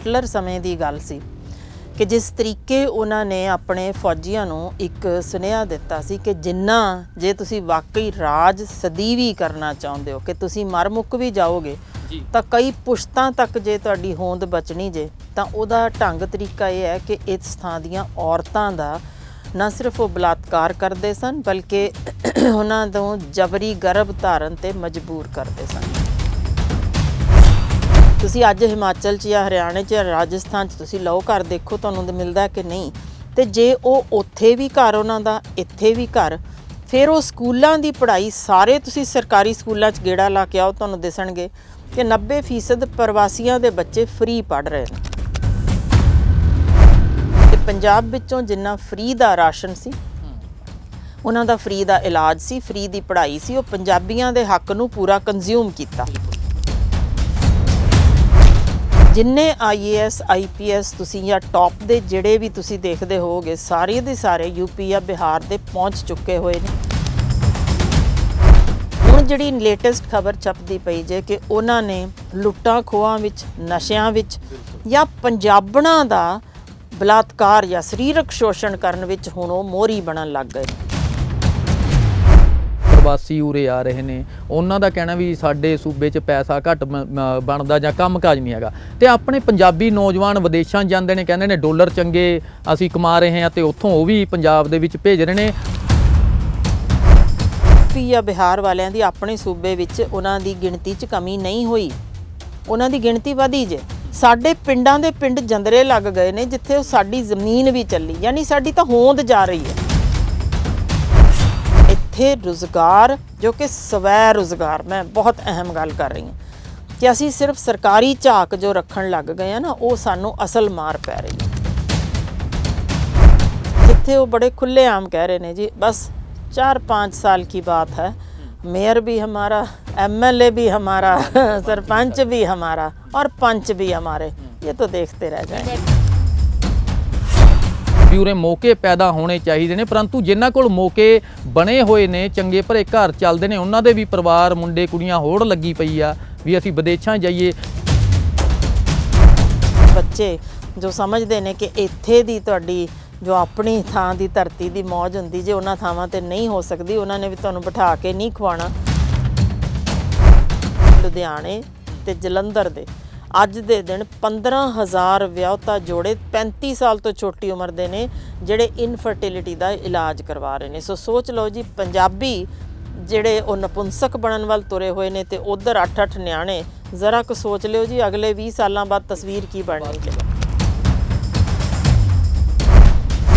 Hitler ਸਮੇਂ ਦੀ ਗੱਲ ਸੀ ਕਿ ਜਿਸ ਤਰੀਕੇ ਉਹਨਾਂ ਨੇ ਆਪਣੇ ਫੌਜੀਆਂ ਨੂੰ ਇੱਕ ਸੁਨੇਹਾ ਦਿੱਤਾ ਸੀ ਕਿ ਜਿੰਨਾ ਜੇ ਤੁਸੀਂ ਵਾਕਈ ਰਾਜ ਸਦੀਵੀ ਕਰਨਾ ਚਾਹੁੰਦੇ ਹੋ ਕਿ ਤੁਸੀਂ ਮਰ ਮੁੱਕ ਵੀ ਜਾਓਗੇ ਤਾਂ ਕਈ ਪੁਸ਼ਤਾਂ ਤੱਕ ਜੇ ਤੁਹਾਡੀ ਹੋਂਦ ਬਚਣੀ ਜੇ ਤਾਂ ਉਹਦਾ ਢੰਗ ਤਰੀਕਾ ਇਹ ਹੈ ਕਿ ਇਸ ਥਾਂ ਦੀਆਂ ਔਰਤਾਂ ਦਾ ਨਾ ਸਿਰਫ ਉਹ ਬਲਾਤਕਾਰ ਕਰਦੇ ਸਨ ਬਲਕਿ ਉਹਨਾਂ ਤੋਂ ਜਬਰੀ ਗਰਭ ਧਾਰਨ ਤੇ ਮਜਬੂਰ ਕਰਦੇ ਸਨ। ਤੁਸੀਂ ਅੱਜ ਹਿਮਾਚਲ 'ਚ ਜਾਂ ਹਰਿਆਣੇ 'ਚ ਜਾਂ ਰਾਜਸਥਾਨ 'ਚ ਤੁਸੀਂ ਲਓ ਘਰ, ਦੇਖੋ ਤੁਹਾਨੂੰ ਤਾਂ ਮਿਲਦਾ ਕਿ ਨਹੀਂ। ਤੇ ਜੇ ਉਹ ਉੱਥੇ ਵੀ ਘਰ ਉਹਨਾਂ ਦਾ, ਇੱਥੇ ਵੀ ਘਰ, ਫਿਰ ਉਹ ਸਕੂਲਾਂ ਦੀ ਪੜ੍ਹਾਈ, ਸਾਰੇ ਤੁਸੀਂ ਸਰਕਾਰੀ ਸਕੂਲਾਂ 'ਚ ਗੇੜਾ ਲਾ ਕੇ ਆਓ, ਤੁਹਾਨੂੰ ਦਿਸਣਗੇ ਕਿ 90% ਪ੍ਰਵਾਸੀਆਂ ਦੇ ਬੱਚੇ ਫ੍ਰੀ ਪੜ੍ਹ ਰਹੇ ਨੇ। ਤੇ ਪੰਜਾਬ ਵਿੱਚੋਂ ਜਿੰਨਾ ਫ੍ਰੀ ਦਾ ਰਾਸ਼ਨ ਸੀ, ਉਹਨਾਂ ਦਾ ਫ੍ਰੀ ਦਾ ਇਲਾਜ ਸੀ ਫ੍ਰੀ ਦੀ ਪੜ੍ਹਾਈ ਸੀ, ਉਹ ਪੰਜਾਬੀਆਂ ਦੇ ਹੱਕ ਨੂੰ ਪੂਰਾ ਕੰਜ਼ਿਊਮ ਕੀਤਾ। ਜਿੰਨੇ ਆਈਏਐਸ ਆਈਪੀਐਸ ਤੁਸੀਂ ਜਾਂ ਟੌਪ ਦੇ ਜਿਹੜੇ ਵੀ ਤੁਸੀਂ ਦੇਖਦੇ ਹੋਗੇ ਸਾਰੇ ਦੇ ਸਾਰੇ ਯੂਪੀ ਜਾਂ ਬਿਹਾਰ ਦੇ ਪਹੁੰਚ ਚੁੱਕੇ ਹੋਏ ਨੇ। ਹੁਣ ਜਿਹੜੀ ਲੇਟੈਸਟ ਖਬਰ ਛਪਦੀ ਪਈ ਜੇ ਕਿ ਉਹਨਾਂ ਨੇ ਲੁੱਟਾਂ ਖੋਹਾਂ ਵਿੱਚ, ਨਸ਼ਿਆਂ ਵਿੱਚ ਜਾਂ ਪੰਜਾਬਣਾਂ ਦਾ ਬਲਾਤਕਾਰ ਜਾਂ ਸਰੀਰਕ ਸ਼ੋਸ਼ਣ ਕਰਨ ਵਿੱਚ ਹੁਣ ਉਹ ਮੋਹਰੀ ਬਣਨ ਲੱਗ ਗਏ। ਪ੍ਰਵਾਸੀ ਉਰੇ ਆ ਰਹੇ ਨੇ। ਉਹਨਾਂ ਦਾ ਕਹਿਣਾ ਵੀ ਸਾਡੇ ਸੂਬੇ 'ਚ ਪੈਸਾ ਘੱਟ ਬਣਦਾ ਜਾਂ ਕੰਮਕਾਜ ਨਹੀਂ ਹੈਗਾ। ਤੇ ਆਪਣੇ ਪੰਜਾਬੀ ਨੌਜਵਾਨ ਵਿਦੇਸ਼ਾਂ ਜਾਂਦੇ ਨੇ, ਕਹਿੰਦੇ ਨੇ ਡਾਲਰ ਚੰਗੇ ਅਸੀਂ ਕਮਾ ਰਹੇ ਹਾਂ ਤੇ ਉੱਥੋਂ ਉਹ ਵੀ ਪੰਜਾਬ ਦੇ ਵਿੱਚ ਭੇਜ ਰਹੇ ਨੇ। ਯੂਪੀ ਬਿਹਾਰ ਵਾਲਿਆਂ ਦੀ ਆਪਣੇ ਸੂਬੇ ਵਿੱਚ ਉਹਨਾਂ ਦੀ ਗਿਣਤੀ 'ਚ ਕਮੀ ਨਹੀਂ ਹੋਈ। ਉਹਨਾਂ ਦੀ ਗਿਣਤੀ ਵਧੀ ਜੇ। ਸਾਡੇ ਪਿੰਡਾਂ ਦੇ ਪਿੰਡ ਜੰਦਰੇ ਲੱਗ ਗਏ ਨੇ, ਜਿੱਥੇ ਉਹ ਸਾਡੀ ਜ਼ਮੀਨ ਵੀ ਚੱਲੀ। ਯਾਨੀ ਸਾਡੀ ਤਾਂ ਹੋਂਦ ਜਾ ਰਹੀ ਹੈ। ਇੱਥੇ ਰੁਜ਼ਗਾਰ ਜੋ ਕਿ ਸਵੈ ਰੁਜ਼ਗਾਰ ਮੈਂ ਬਹੁਤ ਅਹਿਮ ਗੱਲ ਕਰ ਰਹੀ ਹਾਂ ਕਿ ਅਸੀਂ ਸਿਰਫ ਸਰਕਾਰੀ ਝਾਕ ਜੋ ਰੱਖਣ ਲੱਗ ਗਏ ਆ ਨਾ ਉਹ ਸਾਨੂੰ ਅਸਲ ਮਾਰ ਪੈ ਰਹੀ ਹੈ जिथे वो बड़े खुले आम कह रहे हैं जी बस चार पाँच साल की बात है मेयर भी हमारा एमएलए भी हमारा सरपंच भी हमारा और पंच भी हमारे ये तो देखते रह जाएंगे ਵੀ ਉਰੇ ਮੌਕੇ ਪੈਦਾ ਹੋਣੇ ਚਾਹੀਦੇ ਨੇ, ਪਰੰਤੂ ਜਿਨ੍ਹਾਂ ਕੋਲ ਮੌਕੇ ਬਣੇ ਹੋਏ ਨੇ, ਚੰਗੇ ਭਰੇ ਘਰ ਚੱਲਦੇ ਨੇ, ਉਹਨਾਂ ਦੇ ਵੀ ਪਰਿਵਾਰ, ਮੁੰਡੇ, ਕੁੜੀਆਂ ਹੋੜ ਲੱਗੀ ਪਈ ਆ ਵੀ ਅਸੀਂ ਵਿਦੇਸ਼ਾਂ ਜਾਈਏ। ਬੱਚੇ ਜੋ ਸਮਝਦੇ ਨੇ ਕਿ ਇੱਥੇ ਦੀ ਤੁਹਾਡੀ, ਜੋ ਆਪਣੀ ਥਾਂ ਦੀ ਧਰਤੀ ਦੀ ਮੌਜ ਹੁੰਦੀ, ਜੇ ਉਹਨਾਂ ਥਾਵਾਂ ਤੇ ਨਹੀਂ ਹੋ ਸਕਦੀ, ਉਹਨਾਂ ਨੇ ਵੀ ਤੁਹਾਨੂੰ ਬਿਠਾ ਕੇ ਨਹੀਂ ਖਵਾਣਾ ਲੁਧਿਆਣੇ ਤੇ ਜਲੰਧਰ ਦੇ ਅੱਜ ਦੇ ਦਿਨ 15000 ਵਿਆਹੁਤਾ ਜੋੜੇ 35 ਸਾਲ ਤੋਂ ਛੋਟੀ ਉਮਰ ਦੇ ਨੇ, ਜਿਹੜੇ ਇਨਫਰਟਿਲਿਟੀ ਦਾ ਇਲਾਜ ਕਰਵਾ ਰਹੇ ਨੇ। ਸੋ ਸੋਚ ਲਓ ਜੀ, ਪੰਜਾਬੀ ਜਿਹੜੇ ਉਹ ਨਪੁੰਸਕ ਬਣਨ ਵੱਲ ਤੁਰੇ ਹੋਏ ਨੇ ਤੇ ਉਧਰ 8-8 ਨਿਆਣੇ, ਜ਼ਰਾ ਕੁ ਸੋਚ ਲਿਓ ਜੀ, ਅਗਲੇ 20 ਸਾਲਾਂ ਬਾਅਦ ਤਸਵੀਰ ਕੀ ਬਣਨੀ ਹੈ।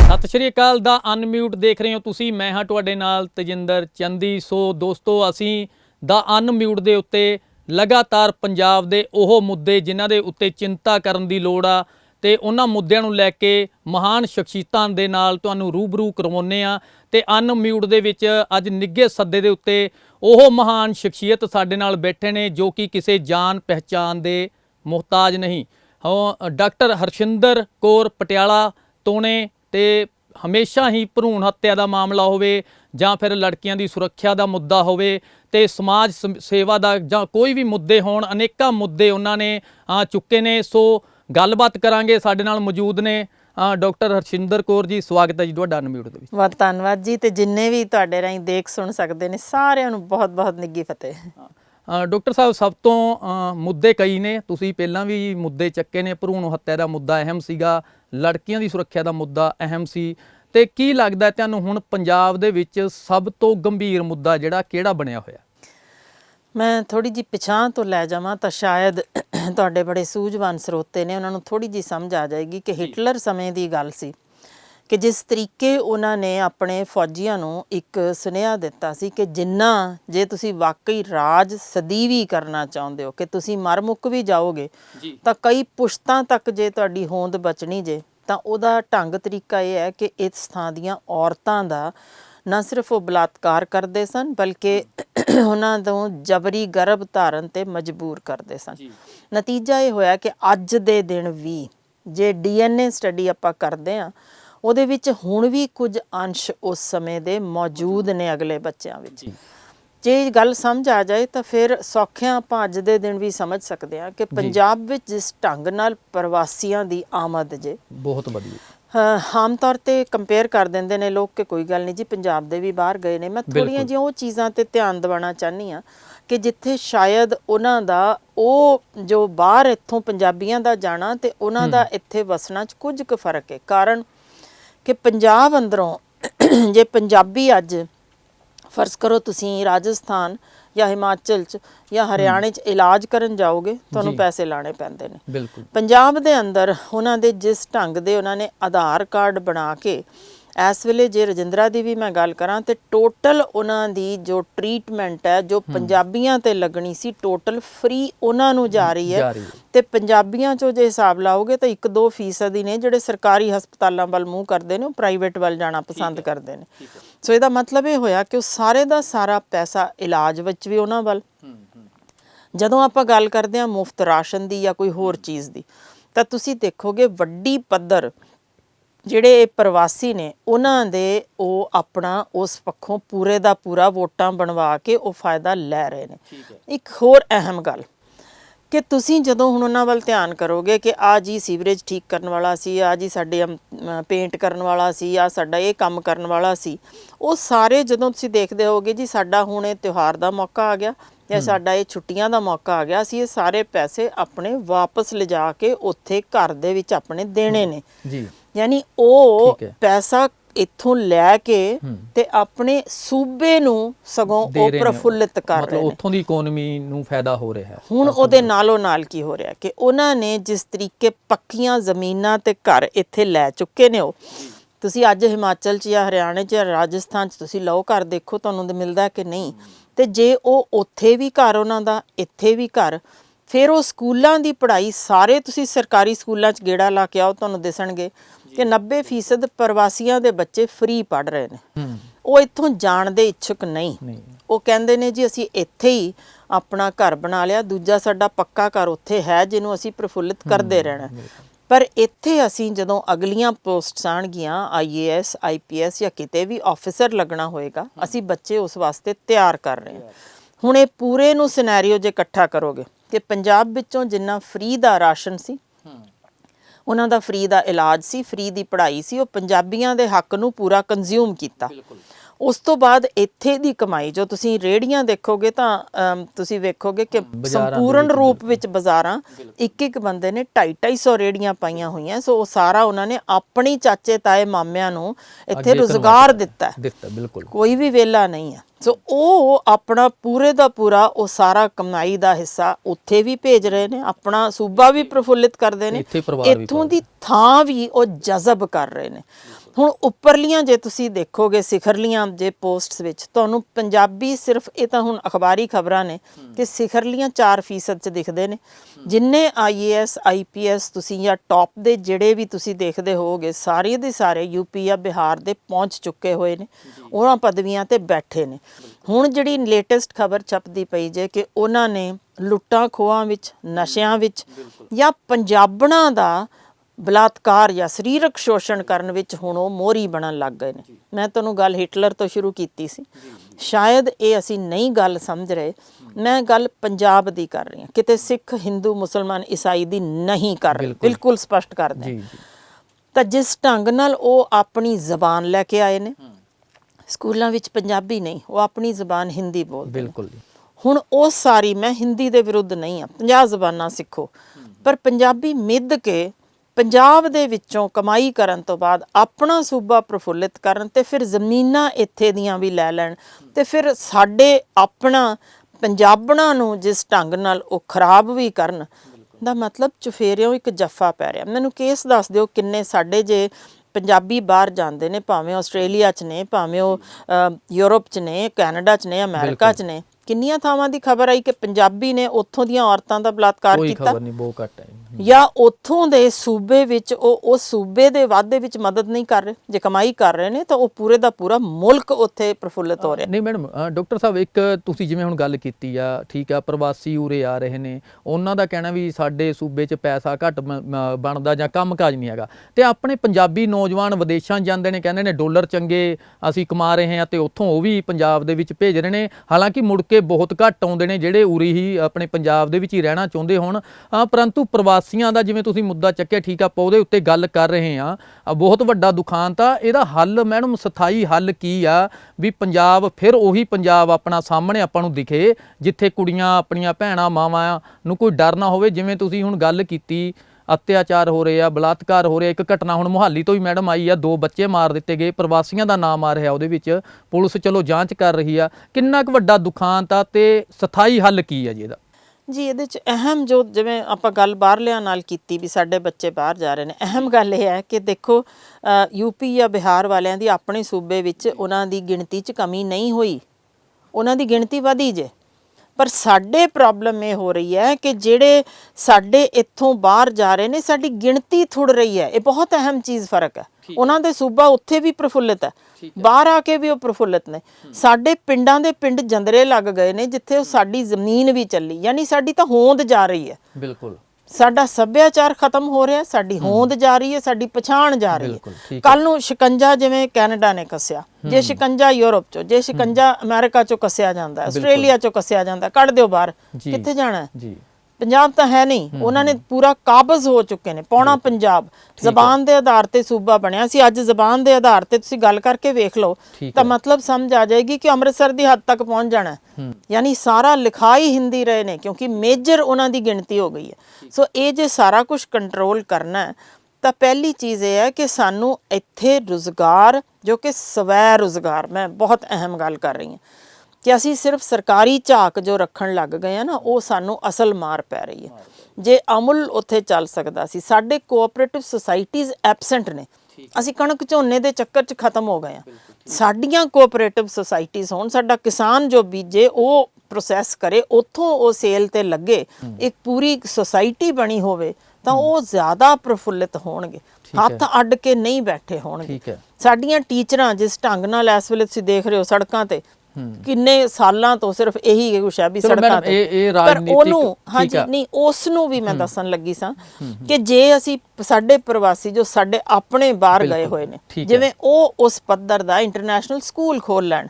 ਸਤਿ ਸ਼੍ਰੀ ਅਕਾਲ ਦਾ ਅਨਮਿਊਟ ਦੇਖ ਰਹੇ ਹੋ ਤੁਸੀਂ, ਮੈਂ ਹਾਂ ਤੁਹਾਡੇ ਨਾਲ ਤਜਿੰਦਰ ਚੰਦੀ। ਸੋ ਦੋਸਤੋ, ਅਸੀਂ ਦਾ ਅਨਮਿਊਟ ਦੇ ਉੱਤੇ ਲਗਾਤਾਰ ਪੰਜਾਬ ਦੇ ਉਹ ਮੁੱਦੇ ਜਿਨ੍ਹਾਂ ਦੇ ਉੱਤੇ ਚਿੰਤਾ ਕਰਨ ਦੀ ਲੋੜ ਆ ਤੇ ਉਹਨਾਂ ਮੁੱਦਿਆਂ ਨੂੰ ਲੈ ਕੇ ਮਹਾਨ ਸ਼ਖਸੀਅਤਾਂ ਦੇ ਨਾਲ ਤੁਹਾਨੂੰ ਰੂਬਰੂ ਕਰਵਾਉਂਦੇ ਆ ਤੇ ਅਨਮਿਊਟ ਦੇ ਵਿੱਚ ਅੱਜ ਨਿੱਗੇ ਸੱਦੇ ਦੇ ਉੱਤੇ ਉਹ ਮਹਾਨ ਸ਼ਖਸੀਅਤ ਸਾਡੇ ਨਾਲ ਬੈਠੇ ਨੇ ਜੋ ਕਿ ਕਿਸੇ ਜਾਣ ਪਹਿਚਾਨ ਦੇ ਮੁਹਤਾਜ ਨਹੀਂ। ਹਾਂ, ਡਾਕਟਰ ਹਰਸ਼ਿੰਦਰ ਕੌਰ ਪਟਿਆਲਾ ਤੋਂ ਨੇ ਤੇ ਹਮੇਸ਼ਾ ਹੀ ਭਰੂਣ ਹੱਤਿਆ ਦਾ ਮਾਮਲਾ ਹੋਵੇ ਜਾਂ ਫਿਰ ਲੜਕੀਆਂ ਦੀ ਸੁਰੱਖਿਆ ਦਾ ਮੁੱਦਾ ਹੋਵੇ ਤੇ ਸਮਾਜ ਸੇਵਾ ਦਾ ਜਾਂ ਕੋਈ ਵੀ ਮੁੱਦੇ ਹੋਣ ਅਨੇਕਾਂ ਮੁੱਦੇ ਉਹਨਾਂ ਨੇ ਆ ਚੁੱਕੇ ਨੇ। ਸੋ ਗੱਲਬਾਤ ਕਰਾਂਗੇ ਸਾਡੇ ਨਾਲ ਮੌਜੂਦ ਨੇ ਡਾਕਟਰ ਹਰਸ਼ਿੰਦਰ ਕੌਰ ਜੀ। ਸਵਾਗਤ ਹੈ ਜੀ ਤੁਹਾਡਾ ਅਨਮਿਊਟ ਦੇ ਵਿੱਚ। ਬਹੁਤ ਧੰਨਵਾਦ ਜੀ। ਤੇ ਜਿੰਨੇ ਵੀ ਤੁਹਾਡੇ ਰਾਹੀਂ ਦੇਖ ਸੁਣ ਸਕਦੇ ਨੇ ਸਾਰਿਆਂ ਨੂੰ ਬਹੁਤ ਬਹੁਤ ਨਿੱਗੀ ਫਤਿਹ ਡਾਕਟਰ ਸਾਹਿਬ ਸਭ ਤੋਂ ਮੁੱਦੇ ਕਈ ਨੇ। ਤੁਸੀਂ ਪਹਿਲਾਂ ਵੀ ਮੁੱਦੇ ਚੱਕੇ ਨੇ। ਭਰੂਣ ਹੱਤਿਆ ਦਾ ਮੁੱਦਾ ਅਹਿਮ ਸੀਗਾ। ਲੜਕੀਆਂ ਦੀ ਸੁਰੱਖਿਆ ਦਾ ਮੁੱਦਾ ਅਹਿਮ ਸੀ। ਤੇ ਕੀ ਲੱਗਦਾ ਤੁਹਾਨੂੰ ਹੁਣ ਪੰਜਾਬ ਦੇ ਵਿੱਚ ਸਭ ਤੋਂ ਗੰਭੀਰ ਮੁੱਦਾ ਜਿਹੜਾ ਕਿਹੜਾ ਬਣਿਆ ਹੋਇਆ? ਮੈਂ ਥੋੜੀ ਜੀ ਪਿਛਾਂ ਤੋਂ ਲੈ ਜਾਵਾਂ ਤਾਂ ਸ਼ਾਇਦ ਤੁਹਾਡੇ ਬੜੇ ਸੂਝਵਾਨ ਸਰੋਤੇ ਨੇ ਉਹਨਾਂ ਨੂੰ ਥੋੜੀ ਜੀ ਸਮਝ ਆ ਜਾਏਗੀ ਕਿ ਹਿਟਲਰ ਸਮੇਂ ਦੀ ਗੱਲ ਸੀ। ਕਿ ਜਿਸ ਤਰੀਕੇ ਉਹਨਾਂ ਨੇ ਆਪਣੇ ਫੌਜੀਆਂ ਨੂੰ ਇੱਕ ਸੁਨੇਹਾ ਦਿੱਤਾ ਸੀ ਕਿ ਜਿੰਨਾ ਜੇ ਤੁਸੀਂ ਵਾਕਈ ਰਾਜ ਸਦੀਵੀ ਕਰਨਾ ਚਾਹੁੰਦੇ ਹੋ ਕਿ ਤੁਸੀਂ ਮਰ ਮੁੱਕ ਵੀ ਜਾਓਗੇ ਤਾਂ ਕਈ ਪੁਸ਼ਤਾਂ ਤੱਕ ਜੇ ਤੁਹਾਡੀ ਹੋਂਦ ਬਚਣੀ ਜੇ ਤਾਂ ਉਹਦਾ ਢੰਗ ਤਰੀਕਾ ਇਹ ਹੈ ਕਿ ਇਸ ਥਾਂ ਦੀਆਂ ਔਰਤਾਂ ਦਾ ਨਾ ਸਿਰਫ ਉਹ ਬਲਾਤਕਾਰ ਕਰਦੇ ਸਨ ਬਲਕਿ ਉਹਨਾਂ ਤੋਂ ਜਬਰੀ ਗਰਭ ਧਾਰਨ ਤੇ ਮਜਬੂਰ ਕਰਦੇ ਸਨ। ਨਤੀਜਾ ਇਹ ਹੋਇਆ ਕਿ ਅੱਜ ਦੇ ਦਿਨ ਵੀ ਜੇ ਡੀਐਨਏ ਸਟੱਡੀ ਆਪਾਂ ਕਰਦੇ ਆ ਉਹਦੇ ਵਿੱਚ ਹੁਣ ਵੀ ਕੁਝ ਅੰਸ਼ ਉਸ ਸਮੇਂ ਦੇ ਮੌਜੂਦ ਨੇ ਅਗਲੇ ਬੱਚਿਆਂ ਵਿੱਚ। ਜੀ। ਗੱਲ ਸਮਝ ਆ ਜਾਏ ਤਾਂ ਫਿਰ ਸੌਖਿਆਂ ਆਪਾਂ ਅੱਜ ਦੇ ਦਿਨ ਵੀ ਸਮਝ ਸਕਦੇ ਹਾਂ ਕਿ ਪੰਜਾਬ ਵਿੱਚ ਜਿਸ ਢੰਗ ਨਾਲ ਪ੍ਰਵਾਸੀਆਂ ਦੀ ਆਮਦ ਜੇ ਬਹੁਤ ਵਧੀਆ। ਹਾਂ, ਆਮ ਤੌਰ ਤੇ ਕੰਪੇਅਰ ਕਰ ਦਿੰਦੇ ਨੇ ਲੋਕ ਕਿ ਕੋਈ ਗੱਲ ਨਹੀਂ ਜੀ ਪੰਜਾਬ ਦੇ ਵੀ ਬਾਹਰ ਗਏ ਨੇ। ਮੈਂ ਥੋੜੀਆਂ। ਜਿਹੀਆਂ ਉਹ ਚੀਜ਼ਾਂ ਤੇ ਧਿਆਨ ਦਿਵਾਉਣਾ ਚਾਹਨੀ ਆ ਕਿ ਜਿੱਥੇ ਸ਼ਾਇਦ ਉਹਨਾਂ ਦਾ ਉਹ ਜੋ ਬਾਹਰ ਇੱਥੋਂ ਪੰਜਾਬੀਆਂ ਦਾ ਜਾਣਾ ਤੇ ਉਹਨਾਂ ਦਾ ਇੱਥੇ ਵਸਣਾ 'ਚ ਕੁਝ ਕੁ ਫ਼ਰਕ ਹੈ। ਕਾਰਨ ਕਿ ਪੰਜਾਬ ਅੰਦਰੋਂ ਜੇ ਪੰਜਾਬੀ ਅੱਜ ਫਰਜ਼ ਕਰੋ ਤੁਸੀਂ ਰਾਜਸਥਾਨ ਜਾਂ ਹਿਮਾਚਲ 'ਚ ਜਾਂ ਹਰਿਆਣੇ 'ਚ ਇਲਾਜ ਕਰਨ ਜਾਓਗੇ ਤੁਹਾਨੂੰ। ਪੈਸੇ ਲਾਣੇ ਪੈਂਦੇ ਨੇ ਬਿਲਕੁਲ ਪੰਜਾਬ ਦੇ ਅੰਦਰ ਉਹਨਾਂ ਦੇ ਜਿਸ ਢੰਗ ਦੇ ਉਹਨਾਂ ਨੇ ਆਧਾਰ ਕਾਰਡ ਬਣਾ ਕੇ ਇਸ ਵੇਲੇ ਜੇ ਰਜਿੰਦਰਾ ਦੀ ਵੀ ਮੈਂ ਗੱਲ ਕਰਾਂ ਤੇ ਟੋਟਲ ਉਹਨਾਂ ਦੀ ਜੋ ਟ੍ਰੀਟਮੈਂਟ ਹੈ ਜੋ ਪੰਜਾਬੀਆਂ ਤੇ ਲੱਗਣੀ ਸੀ ਟੋਟਲ ਫ੍ਰੀ ਉਹਨਾਂ ਨੂੰ ਜਾ ਰਹੀ ਹੈ। ਤੇ ਪੰਜਾਬੀਆਂ ਚੋਂ ਜੇ ਹਿਸਾਬ ਲਾਓਗੇ ਤਾਂ 1-2 ਫੀਸਦ ਹੀ ਨੇ ਜਿਹੜੇ ਸਰਕਾਰੀ ਹਸਪਤਾਲਾਂ ਵੱਲ ਮੂੰਹ ਕਰਦੇ ਨੇ ਉਹ ਪ੍ਰਾਈਵੇਟ ਵੱਲ ਜਾਣਾ ਪਸੰਦ ਕਰਦੇ ਨੇ। ਸੋ ਇਹਦਾ ਮਤਲਬ ਇਹ ਹੋਇਆ ਕਿ ਉਹ ਸਾਰੇ ਦਾ ਸਾਰਾ ਪੈਸਾ ਇਲਾਜ ਵਿੱਚ ਵੀ ਉਹਨਾਂ ਵੱਲ। ਜਦੋਂ ਆਪਾਂ ਗੱਲ ਕਰਦੇ ਹਾਂ ਮੁਫਤ ਰਾਸ਼ਨ ਦੀ ਜਾਂ ਕੋਈ ਹੋਰ ਚੀਜ਼ ਦੀ ਤਾਂ ਤੁਸੀਂ ਦੇਖੋਗੇ ਵੱਡੀ ਪੱਧਰ ਜਿਹੜੇ ਪ੍ਰਵਾਸੀ ਨੇ ਉਹਨਾਂ ਦੇ ਉਹ ਆਪਣਾ ਉਸ ਪੱਖੋਂ ਪੂਰੇ ਦਾ ਪੂਰਾ ਵੋਟਾਂ ਬਣਵਾ ਕੇ ਉਹ ਫਾਇਦਾ ਲੈ ਰਹੇ ਨੇ। ਇੱਕ ਹੋਰ ਅਹਿਮ ਗੱਲ ਕਿ ਤੁਸੀਂ ਜਦੋਂ ਹੁਣ ਉਹਨਾਂ ਵੱਲ ਧਿਆਨ ਕਰੋਗੇ ਕਿ ਆ ਜੀ ਸੀਵਰੇਜ ਠੀਕ ਕਰਨ ਵਾਲਾ ਸੀ ਆ ਜੀ ਸਾਡੇ ਪੇਂਟ ਕਰਨ ਵਾਲਾ ਸੀ ਆ ਸਾਡਾ ਇਹ ਕੰਮ ਕਰਨ ਵਾਲਾ ਸੀ ਉਹ ਸਾਰੇ ਜਦੋਂ ਤੁਸੀਂ ਦੇਖਦੇ ਹੋਗੇ ਜੀ ਸਾਡਾ ਹੁਣ ਇਹ ਤਿਉਹਾਰ ਦਾ ਮੌਕਾ ਆ ਗਿਆ ਜਾਂ ਸਾਡਾ ਇਹ ਛੁੱਟੀਆਂ ਦਾ ਮੌਕਾ ਆ ਗਿਆ ਅਸੀਂ ਇਹ ਸਾਰੇ ਪੈਸੇ ਆਪਣੇ ਵਾਪਸ ਲਿਜਾ ਕੇ ਉੱਥੇ ਘਰ ਦੇ ਵਿੱਚ ਆਪਣੇ ਦੇਣੇ ਨੇ। ਜੀ। ਯਾਨੀ ਉਹ ਠੀਕ ਹੈ। ਪੈਸਾ ਇੱਥੋਂ ਲੈ ਕੇ ਤੇ ਆਪਣੇ ਸੂਬੇ ਨੂੰ ਸਗੋਂ ਦੇ ਉਹ ਰਹੇ ਨੇ। ਪ੍ਰਫੁੱਲਿਤ ਕਰ ਮਤਲਬ ਰਹੇ ਨੇ। ਉੱਥੋਂ ਦੀ ਇਕਨੋਮੀ ਨੂੰ ਫਾਇਦਾ ਹੋ ਰਿਹਾ ਹੈ। ਹੁਣ ਉਹਦੇ ਨਾਲੋਂ ਨਾਲ ਕੀ ਹੋ ਰਿਹਾ? ਕਿ ਉਹਨਾਂ ਨੇ ਜਿਸ ਤਰੀਕੇ ਪੱਕੀਆਂ ਜ਼ਮੀਨਾਂ ਤੇ ਘਰ ਇੱਥੇ ਲੈ ਚੁੱਕੇ ਨੇ ਉਹ। ਤੁਸੀਂ ਅੱਜ ਹਿਮਾਚਲ 'ਚ ਜਾਂ ਹਰਿਆਣੇ 'ਚ ਜਾਂ ਰਾਜਸਥਾਨ 'ਚ ਤੁਸੀਂ ਲਓ ਘਰ ਦੇਖੋ ਤੁਹਾਨੂੰ ਤੇ ਮਿਲਦਾ ਕਿ ਨਹੀਂ। ਤੇ ਜੇ ਉਹ ਉੱਥੇ ਵੀ ਘਰ ਉਹਨਾਂ ਦਾ ਇੱਥੇ ਵੀ ਘਰ ਫਿਰ ਉਹ ਸਕੂਲਾਂ ਦੀ ਪੜ੍ਹਾਈ ਸਾਰੇ ਤੁਸੀਂ ਸਰਕਾਰੀ ਸਕੂਲਾਂ 'ਚ ਗੇੜਾ ਲਾ ਕੇ ਆਓ ਤੁਹਾਨੂੰ ਦਿਸਣਗੇ। ਕਿ 90% ਪ੍ਰਵਾਸੀਆਂ ਦੇ ਬੱਚੇ ਫ੍ਰੀ ਪੜ੍ਹ ਰਹੇ ਨੇ। ਉਹ ਇੱਥੋਂ ਜਾਣ ਦੇ ਇੱਛੁਕ ਨਹੀਂ। ਨਹੀਂ। ਉਹ ਕਹਿੰਦੇ ਨੇ ਜੀ ਅਸੀਂ ਇੱਥੇ ਹੀ ਆਪਣਾ ਘਰ ਬਣਾ ਲਿਆ। ਦੂਜਾ ਸਾਡਾ ਪੱਕਾ ਘਰ ਉੱਥੇ ਹੈ ਜਿਹਨੂੰ ਅਸੀਂ ਪ੍ਰਫੁੱਲਿਤ ਕਰਦੇ ਰਹਿਣਾ। ਪਰ ਇੱਥੇ ਅਸੀਂ ਜਦੋਂ ਅਗਲੀਆਂ ਪੋਸਟਸ ਆਣਗੀਆਂ ਆਈਏਐਸ ਆਈਪੀਐਸ ਜਾਂ ਕਿਤੇ ਵੀ ਆਫੀਸਰ ਲੱਗਣਾ ਹੋਏਗਾ ਅਸੀਂ ਬੱਚੇ ਉਸ ਵਾਸਤੇ ਤਿਆਰ ਕਰ ਰਹੇ ਹਾਂ। ਹੁਣ ਇਹ ਪੂਰੇ ਨੂੰ ਸਿਨੈਰੀਓ ਜੇ ਇਕੱਠਾ ਕਰੋਗੇ ਕਿ ਪੰਜਾਬ ਵਿੱਚੋਂ ਜਿੰਨਾ ਫ੍ਰੀ ਦਾ ਰਾਸ਼ਨ ਸੀ ਉਹਨਾਂ ਦਾ ਫ੍ਰੀ ਦਾ ਇਲਾਜ ਸੀ ਫ੍ਰੀ ਦੀ ਪੜ੍ਹਾਈ ਸੀ, ਉਹ ਪੰਜਾਬੀਆਂ ਦੇ ਹੱਕ ਨੂੰ ਪੂਰਾ ਕੰਜ਼ਿਊਮ ਕੀਤਾ। ਉਸ ਤੋਂ ਬਾਅਦ ਇੱਥੇ ਦੀ ਕਮਾਈ ਜੋ ਤੁਸੀਂ ਰੇੜੀਆਂ ਦੇਖੋਗੇ ਤਾਂ ਤੁਸੀਂ ਵੇਖੋਗੇ ਕਿ ਸੰਪੂਰਨ ਰੂਪ ਵਿੱਚ ਬਾਜ਼ਾਰਾਂ ਇੱਕ ਇੱਕ ਬੰਦੇ ਨੇ 250 ਰੇੜੀਆਂ ਪਾਈਆਂ ਹੋਈਆਂ ਸੋ ਉਹ ਸਾਰਾ ਉਹਨਾਂ ਨੇ ਆਪਣੀ ਚਾਚੇ ਤਾਏ ਮਾਮਿਆਂ ਨੂੰ ਇੱਥੇ ਰੋਜ਼ਗਾਰ ਦਿੱਤਾ ਹੈ। ਦਿੱਤਾ ਬਿਲਕੁਲ। ਕੋਈ ਵੀ ਵੇਲਾ ਨਹੀਂ ਹੈ। ਸੋ ਉਹ ਆਪਣਾ ਪੂਰੇ ਦਾ ਪੂਰਾ ਉਹ ਸਾਰਾ ਕਮਾਈ ਦਾ ਹਿੱਸਾ ਉੱਥੇ ਵੀ ਭੇਜ ਰਹੇ ਨੇ ਆਪਣਾ ਸੂਬਾ ਵੀ ਪ੍ਰਫੁੱਲਿਤ ਕਰਦੇ ਨੇ ਇੱਥੋਂ ਦੀ ਥਾਂ ਵੀ ਉਹ ਜਜ਼ਬ ਕਰ ਰਹੇ ਨੇ। ਹੁਣ ਉੱਪਰਲੀਆਂ ਜੇ ਤੁਸੀਂ ਦੇਖੋਗੇ ਸਿਖਰਲੀਆਂ ਜੇ ਪੋਸਟਸ ਵਿੱਚ ਤੁਹਾਨੂੰ ਪੰਜਾਬੀ ਸਿਰਫ ਇਹ ਤਾਂ ਹੁਣ ਅਖਬਾਰੀ ਖਬਰਾਂ ਨੇ ਕਿ ਸਿਖਰਲੀਆਂ 4% ਚ ਦਿਖਦੇ ਨੇ। ਜਿੰਨੇ ਆਈਏਐਸ ਆਈਪੀਐਸ ਤੁਸੀਂ ਜਾਂ ਟੌਪ ਦੇ ਜਿਹੜੇ ਵੀ ਤੁਸੀਂ ਦੇਖਦੇ ਹੋਵੋਗੇ ਸਾਰੇ ਦੇ ਸਾਰੇ ਯੂਪੀ ਜਾਂ ਬਿਹਾਰ ਦੇ ਪਹੁੰਚ ਚੁੱਕੇ ਹੋਏ ਨੇ। ਉਹਨਾਂ ਪਦਵੀਆਂ ਤੇ ਬੈਠੇ ਨੇ। ਹੁਣ ਜਿਹੜੀ ਲੇਟੈਸਟ ਖਬਰ ਛਪਦੀ ਪਈ ਜੇ ਕਿ ਉਹਨਾਂ ਨੇ ਲੁੱਟਾਂ ਖੋਹਾਂ ਵਿੱਚ ਨਸ਼ਿਆਂ ਵਿੱਚ ਜਾਂ ਪੰਜਾਬਣਾਂ ਦਾ ਬਲਾਤਕਾਰ ਜਾਂ ਸਰੀਰਕ ਸ਼ੋਸ਼ਣ ਕਰਨ ਵਿੱਚ ਹੁਣ ਉਹ ਮੋਹਰੀ ਬਣਨ ਲੱਗ ਗਏ ਨੇ। ਮੈਂ ਤੁਹਾਨੂੰ ਗੱਲ ਹਿਟਲਰ ਤੋਂ ਸ਼ੁਰੂ ਕੀਤੀ ਸੀ। ਸ਼ਾਇਦ ਇਹ ਅਸੀਂ ਨਹੀਂ ਗੱਲ ਸਮਝ ਰਹੇ। ਮੈਂ ਗੱਲ ਪੰਜਾਬ ਦੀ ਕਰ ਰਹੀ ਹਾਂ। ਕਿਤੇ ਸਿੱਖ ਹਿੰਦੂ ਮੁਸਲਮਾਨ ਈਸਾਈ ਦੀ ਨਹੀਂ ਕਰ ਰਹੀ। ਬਿਲਕੁਲ। ਸਪਸ਼ਟ ਹਾਂ ਜੀ ਤਾਂ ਜਿਸ ਢੰਗ ਨਾਲ ਉਹ ਆਪਣੀ ਜ਼ਬਾਨ ਲੈ ਕੇ ਆਏ ਨੇ ਸਕੂਲਾਂ ਵਿੱਚ ਪੰਜਾਬੀ ਨਹੀਂ ਉਹ ਆਪਣੀ ਜ਼ਬਾਨ ਹਿੰਦੀ ਬੋਲਦੇ ਬਿਲਕੁਲ ਹੁਣ ਉਹ ਸਾਰੀ ਮੈਂ ਹਿੰਦੀ ਦੇ ਵਿਰੁੱਧ ਨਹੀਂ ਆ 50 ਜ਼ਬਾਨਾਂ ਸਿੱਖੋ। ਪਰ ਪੰਜਾਬੀ ਮਿੱਧ ਕੇ ਪੰਜਾਬ ਦੇ ਵਿੱਚੋਂ ਕਮਾਈ ਕਰਨ ਤੋਂ ਬਾਅਦ ਆਪਣਾ ਸੂਬਾ ਪ੍ਰਫੁੱਲਿਤ ਕਰਨ ਤੇ ਫਿਰ ਜ਼ਮੀਨਾਂ ਇੱਥੇ ਦੀਆਂ ਵੀ ਲੈ ਲੈਣ ਤੇ ਫਿਰ ਸਾਡੇ ਆਪਣਾ, ਪੰਜਾਬਣਾਂ ਨੂੰ ਜਿਸ ਢੰਗ ਨਾਲ ਉਹ ਖਰਾਬ ਵੀ ਕਰਨ ਦਾ ਮਤਲਬ ਚੁਫੇਰਿਓਂ ਇੱਕ ਜੱਫਾ ਪੈ ਰਿਹਾ। ਮੈਨੂੰ ਕੇਸ ਦੱਸ ਦਿਓ ਕਿੰਨੇ ਸਾਡੇ ਜੇ ਪੰਜਾਬੀ ਬਾਹਰ ਜਾਂਦੇ ਨੇ, ਭਾਵੇਂ ਆਸਟ੍ਰੇਲੀਆ 'ਚ ਨੇ, ਭਾਵੇਂ ਉਹ ਯੂਰਪ 'ਚ ਨੇ, ਕੈਨੇਡਾ 'ਚ ਨੇ, ਅਮਰੀਕਾ 'ਚ ਨੇ। ਕਿੰਨੀਆਂ ਥਾਵਾਂ ਦੀ ਖਬਰ ਆਈ ਕਿ ਪੰਜਾਬੀ ਨੇ ਉੱਥੋਂ ਦੀਆਂ ਔਰਤਾਂ ਦਾ ਬਲਾਤਕਾਰ ਕੋਈ ਕੀਤਾ? ਖਬਰ ਨਹੀਂ ਬਹੁਤ ਘੱਟ ਹੈ ਜੀ। ਉੱਥੋਂ ਦੇ ਸੂਬੇ ਵਿੱਚ ਉਹ ਉਸ ਸੂਬੇ ਦੇ ਵਾਧੇ ਵਿੱਚ ਮਦਦ ਨਹੀਂ ਕਰ ਰਹੇ ਜੇ ਕਮਾਈ ਕਰ ਰਹੇ ਨੇ ਤਾਂ ਉਹ ਪੂਰੇ ਦਾ ਪੂਰਾ ਮੁਲਕ ਉੱਥੇ ਪ੍ਰਫੁੱਲਿਤ ਹੋ ਰਿਹਾ। ਨਹੀਂ ਮੈਡਮ ਡਾਕਟਰ ਸਾਹਿਬ ਇੱਕ ਤੁਸੀਂ ਜਿਵੇਂ ਹੁਣ ਗੱਲ ਕੀਤੀ ਆ ਠੀਕ ਆ ਪ੍ਰਵਾਸੀ ਉਰੇ ਆ ਰਹੇ ਨੇ ਉਹਨਾਂ ਦਾ ਕਹਿਣਾ ਵੀ ਸਾਡੇ ਸੂਬੇ 'ਚ ਪੈਸਾ ਘੱਟ ਬਣਦਾ ਜਾਂ ਕੰਮਕਾਜ ਨਹੀਂ ਹੈਗਾ। ਤੇ ਆਪਣੇ ਪੰਜਾਬੀ ਨੌਜਵਾਨ ਵਿਦੇਸ਼ਾਂ ਜਾਂਦੇ ਨੇ ਕਹਿੰਦੇ ਨੇ ਡਾਲਰ ਚੰਗੇ ਅਸੀਂ ਕਮਾ ਰਹੇ ਹਾਂ ਤੇ ਉੱਥੋਂ ਉਹ ਵੀ ਪੰਜਾਬ ਦੇ ਵਿੱਚ ਭੇਜ ਰਹੇ ਨੇ ਹਾਲਾਂਕਿ ਮੁੜ ਕਿ ਬਹੁਤ ਘੱਟ ਆਉਂਦੇ ਨੇ ਜਿਹੜੇ ਉਰੇ ਹੀ ਆਪਣੇ ਪੰਜਾਬ ਦੇ ਵਿੱਚ ਹੀ ਰਹਿਣਾ ਚਾਹੁੰਦੇ ਹੋਣ। ਪਰੰਤੂ ਪ੍ਰਵਾਸੀਆਂ ਦਾ ਜਿਵੇਂ ਤੁਸੀਂ ਮੁੱਦਾ ਚੱਕਿਆ, ਠੀਕ ਆ, ਆਪਾਂ ਉਹਦੇ ਉੱਤੇ ਗੱਲ ਕਰ ਰਹੇ ਆ ਬਹੁਤ ਵੱਡਾ ਦੁਖਾਂਤ ਆ। ਇਹਦਾ ਹੱਲ ਮੈਡਮ, ਸਥਾਈ ਹੱਲ ਕੀ ਆ? ਵੀ ਪੰਜਾਬ, ਫਿਰ ਉਹੀ ਪੰਜਾਬ ਆਪਣਾ ਸਾਹਮਣੇ ਆਪਾਂ ਨੂੰ ਦਿਖੇ, ਜਿੱਥੇ ਕੁੜੀਆਂ ਆਪਣੀਆਂ ਭੈਣਾਂ ਮਾਵਾਂ ਨੂੰ ਕੋਈ ਡਰ ਨਾ ਹੋਵੇ। ਜਿਵੇਂ ਤੁਸੀਂ ਹੁਣ ਗੱਲ ਕੀਤੀ ਅਤਿਆਚਾਰ ਹੋ ਰਹੇ ਆ, ਬਲਾਤਕਾਰ ਹੋ ਰਿਹਾ, ਇੱਕ ਘਟਨਾ ਹੁਣ ਮੁਹਾਲੀ ਤੋਂ ਹੀ ਮੈਡਮ ਆਈ ਆ, ਦੋ ਬੱਚੇ ਮਾਰ ਦਿੱਤੇ ਗਏ, ਪ੍ਰਵਾਸੀਆਂ ਦਾ ਨਾਮ ਆ ਰਿਹਾ ਉਹਦੇ ਵਿੱਚ, ਪੁਲਿਸ ਚਲੋ ਜਾਂਚ ਕਰ ਰਹੀ ਆ, ਕਿੰਨਾ ਕੁ ਵੱਡਾ ਦੁਖਾਂਤ ਆ ਤੇ ਸਥਾਈ ਹੱਲ ਕੀ ਆ ਜੀ ਇਹਦਾ? ਜੀ, ਇਹਦੇ ਚ ਅਹਿਮ ਜੋ ਜਿਵੇਂ ਆਪਾਂ ਗੱਲ ਬਾਹਰਲਿਆਂ ਨਾਲ ਕੀਤੀ ਵੀ ਸਾਡੇ ਬੱਚੇ ਬਾਹਰ ਜਾ ਰਹੇ ਨੇ, ਅਹਿਮ ਗੱਲ ਇਹ ਹੈ ਕਿ ਦੇਖੋ ਯੂਪੀ ਜਾਂ ਬਿਹਾਰ ਵਾਲਿਆਂ ਦੀ ਆਪਣੇ ਸੂਬੇ ਵਿੱਚ ਉਹਨਾਂ ਦੀ ਗਿਣਤੀ 'ਚ ਕਮੀ ਨਹੀਂ ਹੋਈ। ਉਹਨਾਂ ਦੀ ਗਿਣਤੀ ਵਧੀ ਜੇ। ਪਰ ਸਾਡੇ ਪ੍ਰੋਬਲਮ ਇਹ ਹੋ ਰਹੀ ਹੈ ਕਿ ਜਿਹੜੇ ਸਾਡੇ ਇੱਥੋਂ ਬਾਹਰ ਜਾ ਰਹੇ ਨੇ ਸਾਡੀ ਗਿਣਤੀ ਥੁੜ ਰਹੀ ਹੈ। ਇਹ ਬਹੁਤ ਅਹਿਮ ਚੀਜ਼ ਫ਼ਰਕ ਹੈ। ਉਹਨਾਂ ਦੇ ਸੂਬਾ ਉੱਥੇ ਵੀ ਪ੍ਰਫੁੱਲਿਤ ਹੈ। ਬਾਹਰ ਆ ਕੇ ਵੀ ਉਹ ਪ੍ਰਫੁੱਲਿਤ ਨੇ। ਸਾਡੇ ਪਿੰਡਾਂ ਦੇ ਪਿੰਡ ਜੰਦਰੇ ਲੱਗ ਗਏ ਨੇ ਜਿੱਥੇ ਉਹ ਸਾਡੀ ਜ਼ਮੀਨ ਵੀ ਚੱਲੀ ਯਾਨੀ ਸਾਡੀ ਤਾਂ ਹੋਂਦ ਜਾ ਰਹੀ ਹੈ। ਬਿਲਕੁਲ। ਸਾਡਾ ਸੱਭਿਆਚਾਰ ਖਤਮ ਹੋ ਰਿਹਾ ਸਾਡੀ ਹੋਂਦ ਜਾ ਰਹੀ ਹੈ ਸਾਡੀ ਪਛਾਣ ਜਾ ਰਹੀ ਹੈ। ਕੱਲ ਨੂੰ ਸ਼ਿਕੰਜਾ ਜਿਵੇਂ ਕੈਨੇਡਾ ਨੇ ਕੱਸਿਆ ਜੇ ਸ਼ਿਕੰਜਾ ਯੂਰਪ ਚੋਂ ਜੇ ਸ਼ਿਕੰਜਾ ਅਮਰੀਕਾ ਚੋਂ ਕੱਸਿਆ ਜਾਂਦਾ ਹੈ, ਆਸਟ੍ਰੇਲੀਆ ਚੋਂ ਕੱਸਿਆ ਜਾਂਦਾ ਕੱਢ ਦਿਓ ਬਾਹਰ। ਕਿੱਥੇ ਜਾਣਾ? ਜੀ। ਪੰਜਾਬ ਤਾਂ ਹੈ ਨਹੀਂ। ਉਹਨਾਂ ਨੇ ਪੂਰਾ ਕਾਬਜ਼ ਹੋ ਚੁੱਕੇ ਨੇ ਪੌਣਾ ਪੰਜਾਬ। ਜ਼ਬਾਨ ਦੇ ਆਧਾਰ ਤੇ ਸੂਬਾ ਬਣਿਆ ਸੀ। ਅੱਜ ਜ਼ਬਾਨ ਦੇ ਆਧਾਰ ਤੇ ਤੁਸੀਂ ਗੱਲ ਕਰਕੇ ਵੇਖ ਲਓ। ਤਾਂ ਮਤਲਬ ਸਮਝ ਆ ਜਾਏਗੀ ਕਿ ਅੰਮ੍ਰਿਤਸਰ ਦੀ ਹੱਦ ਤੱਕ ਪਹੁੰਚ ਜਾਣਾ। ਯਾਨੀ ਸਾਰਾ ਲਿਖਾਈ ਹਿੰਦੀ ਰਹੇ ਨੇ ਕਿਉਂਕਿ ਮੇਜਰ ਉਹਨਾਂ ਦੀ ਗਿਣਤੀ ਹੋ ਗਈ ਹੈ। ਸੋ ਇਹ ਜੇ ਸਾਰਾ ਕੁਝ ਕੰਟਰੋਲ ਕਰਨਾ ਤਾਂ ਪਹਿਲੀ ਚੀਜ਼ ਇਹ ਹੈ ਕਿ ਸਾਨੂੰ ਇੱਥੇ ਰੁਜ਼ਗਾਰ ਜੋ ਕਿ ਸਵੈ ਰੁਜ਼ਗਾਰ ਮੈਂ ਬਹੁਤ ਅਹਿਮ ਗੱਲ ਕਰ ਰਹੀ ਹਾਂ ਕਿ ਅਸੀਂ ਸਿਰਫ ਸਰਕਾਰੀ ਝਾਕ ਜੋ ਰੱਖਣ ਲੱਗ ਗਏ ਆ ਨਾ ਉਹ ਸਾਨੂੰ ਅਸਲ ਮਾਰ ਪੈ ਰਹੀ ਹੈ। ਜੇ ਅਮੁਲ ਉੱਥੇ ਚੱਲ ਸਕਦਾ ਸੀ ਸਾਡੇ ਕੋਆਪਰੇਟਿਵ ਸੁਸਾਇਟੀਜ਼ ਐਬਸੈਂਟ ਨੇ। ਅਸੀਂ ਕਣਕ ਝੋਨੇ ਦੇ ਚੱਕਰ 'ਚ ਖਤਮ ਹੋ ਗਏ ਆ। ਸਾਡੀਆਂ ਕੋਆਪਰੇਟਿਵ ਸੁਸਾਇਟੀਜ਼ ਹੋਣ ਸਾਡਾ ਕਿਸਾਨ ਜੋ ਬੀਜੇ ਉਹ ਪ੍ਰੋਸੈਸ ਕਰੇ ਉੱਥੋਂ ਉਹ ਸੇਲ ਤੇ ਲੱਗੇ ਇੱਕ ਪੂਰੀ ਸੁਸਾਇਟੀ ਬਣੀ ਹੋਵੇ ਤਾਂ ਉਹ ਜ਼ਿਆਦਾ ਪ੍ਰਫੁੱਲਿਤ ਹੋਣਗੇ। ਹੱਥ ਅੱਡ ਕੇ ਨਹੀਂ ਬੈਠੇ ਹੋਣਗੇ। ਸਾਡੀਆਂ ਟੀਚਰਾਂ ਜਿਸ ਢੰਗ ਨਾਲ ਇਸ ਵੇਲੇ ਤੁਸੀਂ ਦੇਖ ਰਹੇ ਹੋ ਸੜਕਾਂ ਤੇ ਕਿੰਨੇ ਸਾਲਾਂ ਤੋਂ ਸਿਰਫ ਇਹੀ ਕੁਛ ਹੈ ਵੀ ਸੜਕਾਂ ਤੇ। ਇਹ- ਇਹ ਪਰ ਰਾਜਨੀਤਿਕ- ਉਹਨੂੰ ਹਾਂਜੀ। ਨਹੀਂ ਉਸ ਨੂੰ ਵੀ ਮੈਂ ਦੱਸਣ ਲੱਗੀ ਸਾਂ ਕਿ ਜੇ ਅਸੀਂ ਸਾਡੇ ਪ੍ਰਵਾਸੀ ਜੋ ਸਾਡੇ ਆਪਣੇ ਬਾਹਰ ਗਏ ਹੋਏ ਨੇ। ਜਿਵੇਂ ਉਹ ਉਸ ਪੱਧਰ ਦਾ ਇੰਟਰਨੈਸ਼ਨਲ ਸਕੂਲ ਖੋਲ ਲੈਣ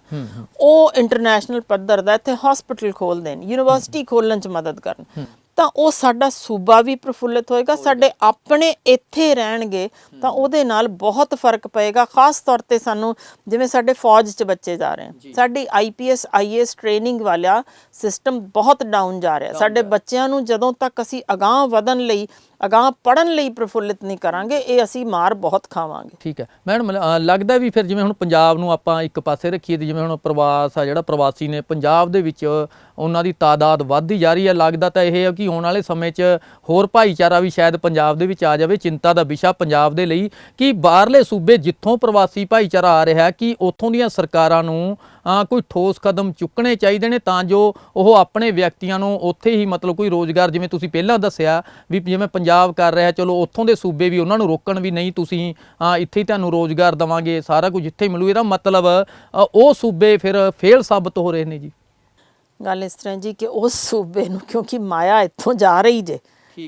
ਉਹ ਇੰਟਰਨੈਸ਼ਨਲ ਪੱਧਰ ਦਾ ਇੱਥੇ ਹਸਪੀਟਲ ਖੋਲ ਦੇਣ ਯੂਨੀਵਰਸਿਟੀ ਖੋਲਣ ਚ ਮਦਦ ਕਰਨ ਤਾਂ ਉਹ ਸਾਡਾ ਸੂਬਾ ਵੀ ਪ੍ਰਫੁੱਲਿਤ ਹੋਏਗਾ। ਸਾਡੇ ਆਪਣੇ ਇੱਥੇ ਰਹਿਣਗੇ ਤਾਂ ਉਹਦੇ ਨਾਲ ਬਹੁਤ ਫ਼ਰਕ ਪਏਗਾ ਖਾਸ ਤੌਰ ਤੇ ਸਾਨੂੰ ਜਿਵੇਂ ਸਾਡੇ ਫੌਜ 'ਚ ਬੱਚੇ ਜਾ ਰਹੇ ਹਨ ਸਾਡੀ ਆਈਪੀਐਸ ਆਈਏਐਸ ਟ੍ਰੇਨਿੰਗ ਵਾਲਾ ਸਿਸਟਮ ਬਹੁਤ ਡਾਊਨ ਜਾ ਰਿਹਾ। ਸਾਡੇ ਬੱਚਿਆਂ ਨੂੰ ਜਦੋਂ ਤੱਕ ਅਸੀਂ ਅਗਾਹ ਵਧਣ ਲਈ ਅਗਾਹ ਪੜਨ ਲਈ ਪ੍ਰਫੁੱਲਿਤ ਨਹੀਂ ਕਰਾਂਗੇ ਇਹ ਅਸੀਂ ਮਾਰ ਬਹੁਤ ਖਾਵਾਂਗੇ। ਠੀਕ ਹੈ। ਮੈਡਮ ਲੱਗਦਾ ਵੀ ਫਿਰ ਜਿਵੇਂ ਹੁਣ ਪੰਜਾਬ ਨੂੰ ਆਪਾਂ ਇੱਕ ਪਾਸੇ ਰੱਖੀਏ ਤੇ ਜਿਵੇਂ ਹੁਣ ਪ੍ਰਵਾਸ ਆ ਜਿਹੜਾ ਪ੍ਰਵਾਸੀ ਨੇ ਪੰਜਾਬ ਦੇ ਵਿੱਚ ਉਹਨਾਂ ਦੀ ਤਾਦਾਦ ਵੱਧਦੀ ਜਾ ਰਹੀ ਹੈ ਲੱਗਦਾ ਤਾਂ ਇਹ ਹੈ ਕਿ ਆਉਣ ਵਾਲੇ ਸਮੇਂ 'ਚ ਹੋਰ ਭਾਈਚਾਰਾ ਵੀ ਸ਼ਾਇਦ ਪੰਜਾਬ ਦੇ ਵਿੱਚ ਆ ਜਾਵੇ ਚਿੰਤਾ ਦਾ ਵਿਸ਼ਾ ਪੰਜਾਬ ਦੇ ਲਈ ਕਿ ਬਾਹਰਲੇ ਸੂਬੇ ਜਿੱਥੋਂ ਪ੍ਰਵਾਸੀ ਭਾਈਚਾਰਾ ਆ ਰਿਹਾ ਕਿ ਉੱਥੋਂ ਦੀਆਂ ਸਰਕਾਰਾਂ ਨੂੰ ਕੋਈ ਠੋਸ ਕਦਮ ਚੁੱਕਣੇ ਚਾਹੀਦੇ ਨੇ ਤਾਂ ਜੋ ਉਹ ਆਪਣੇ ਵਿਅਕਤੀਆਂ ਨੂੰ ਉੱਥੇ ਹੀ ਮਤਲਬ ਕੋਈ ਰੋਜ਼ਗਾਰ, ਜਿਵੇਂ ਤੁਸੀਂ ਪਹਿਲਾਂ ਦੱਸਿਆ ਵੀ ਜਿਵੇਂ ਪੰਜਾਬ ਕਰ ਰਿਹਾ, ਚਲੋ ਉੱਥੋਂ ਦੇ ਸੂਬੇ ਵੀ ਉਹਨਾਂ ਨੂੰ ਰੋਕਣ ਵੀ ਨਹੀਂ ਤੁਸੀਂ ਇੱਥੇ ਹੀ ਤੁਹਾਨੂੰ ਰੋਜ਼ਗਾਰ ਦਵਾਂਗੇ, ਸਾਰਾ ਕੁਝ ਇੱਥੇ ਮਿਲੂ, ਇਹਦਾ ਮਤਲਬ ਉਹ ਸੂਬੇ ਫਿਰ ਫੇਲ ਸਾਬਤ ਹੋ ਰਹੇ ਨੇ ਜੀ। ਗੱਲ ਇਸ ਤਰ੍ਹਾਂ ਜੀ ਕਿ ਉਸ ਸੂਬੇ ਨੂੰ ਕਿਉਂਕਿ ਮਾਇਆ ਇੱਥੋਂ ਜਾ ਰਹੀ ਜੇ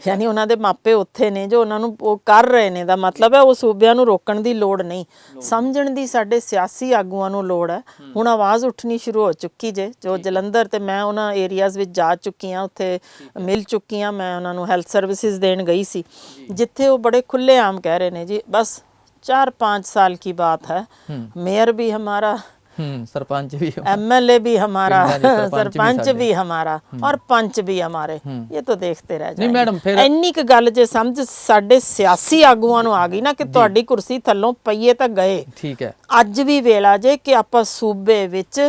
ਯਾਨੀ ਉਹਨਾਂ ਦੇ ਮਾਪੇ ਉੱਥੇ ਨੇ ਜੋ ਉਹਨਾਂ ਨੂੰ ਉਹ ਕਰ ਰਹੇ ਨੇ ਦਾ ਮਤਲਬ ਹੈ ਉਹ ਸੂਬਿਆਂ ਨੂੰ ਰੋਕਣ ਦੀ ਲੋੜ ਨਹੀਂ ਸਮਝਣ ਦੀ ਸਾਡੇ ਸਿਆਸੀ ਆਗੂਆਂ ਨੂੰ ਲੋੜ ਹੈ ਹੁਣ ਆਵਾਜ਼ ਉੱਠਣੀ ਸ਼ੁਰੂ ਹੋ ਚੁੱਕੀ ਜੇ ਜੋ ਜਲੰਧਰ ਤੇ ਮੈਂ ਉਹਨਾਂ ਏਰੀਆਜ਼ ਵਿੱਚ ਜਾ ਚੁੱਕੀ ਹਾਂ ਉੱਥੇ ਮਿਲ ਚੁੱਕੀ ਹਾਂ ਮੈਂ ਉਹਨਾਂ ਨੂੰ ਹੈਲਥ ਸਰਵਿਸਿਜ਼ ਦੇਣ ਗਈ ਸੀ ਜਿੱਥੇ ਉਹ ਬੜੇ ਖੁੱਲੇ ਆਮ ਕਹਿ ਰਹੇ ਨੇ ਜੀ ਬਸ 4-5 साल की बात है मेयर भी हमारा हूँ सरपंच भी एमएलए भी हमारा सरपंच भी हमारा और पंच भी हमारे ये तो देखते रह जाए मैडम फिर ਇੰਨੀ ਕੁ ਗੱਲ ਜੇ ਸਮਝ ਸਾਡੇ ਸਿਆਸੀ ਆਗੂਆਂ ਨੂੰ ਆ ਗਈ ਨਾ ਕਿ ਤੁਹਾਡੀ ਕੁਰਸੀ ਥੱਲੋਂ ਪਈਏ ਤਾਂ ਗਏ। ਠੀਕ ਹੈ। ਅੱਜ ਵੀ ਵੇਲਾ ਜੇ ਕਿ ਆਪਾਂ ਸੂਬੇ ਵਿੱਚ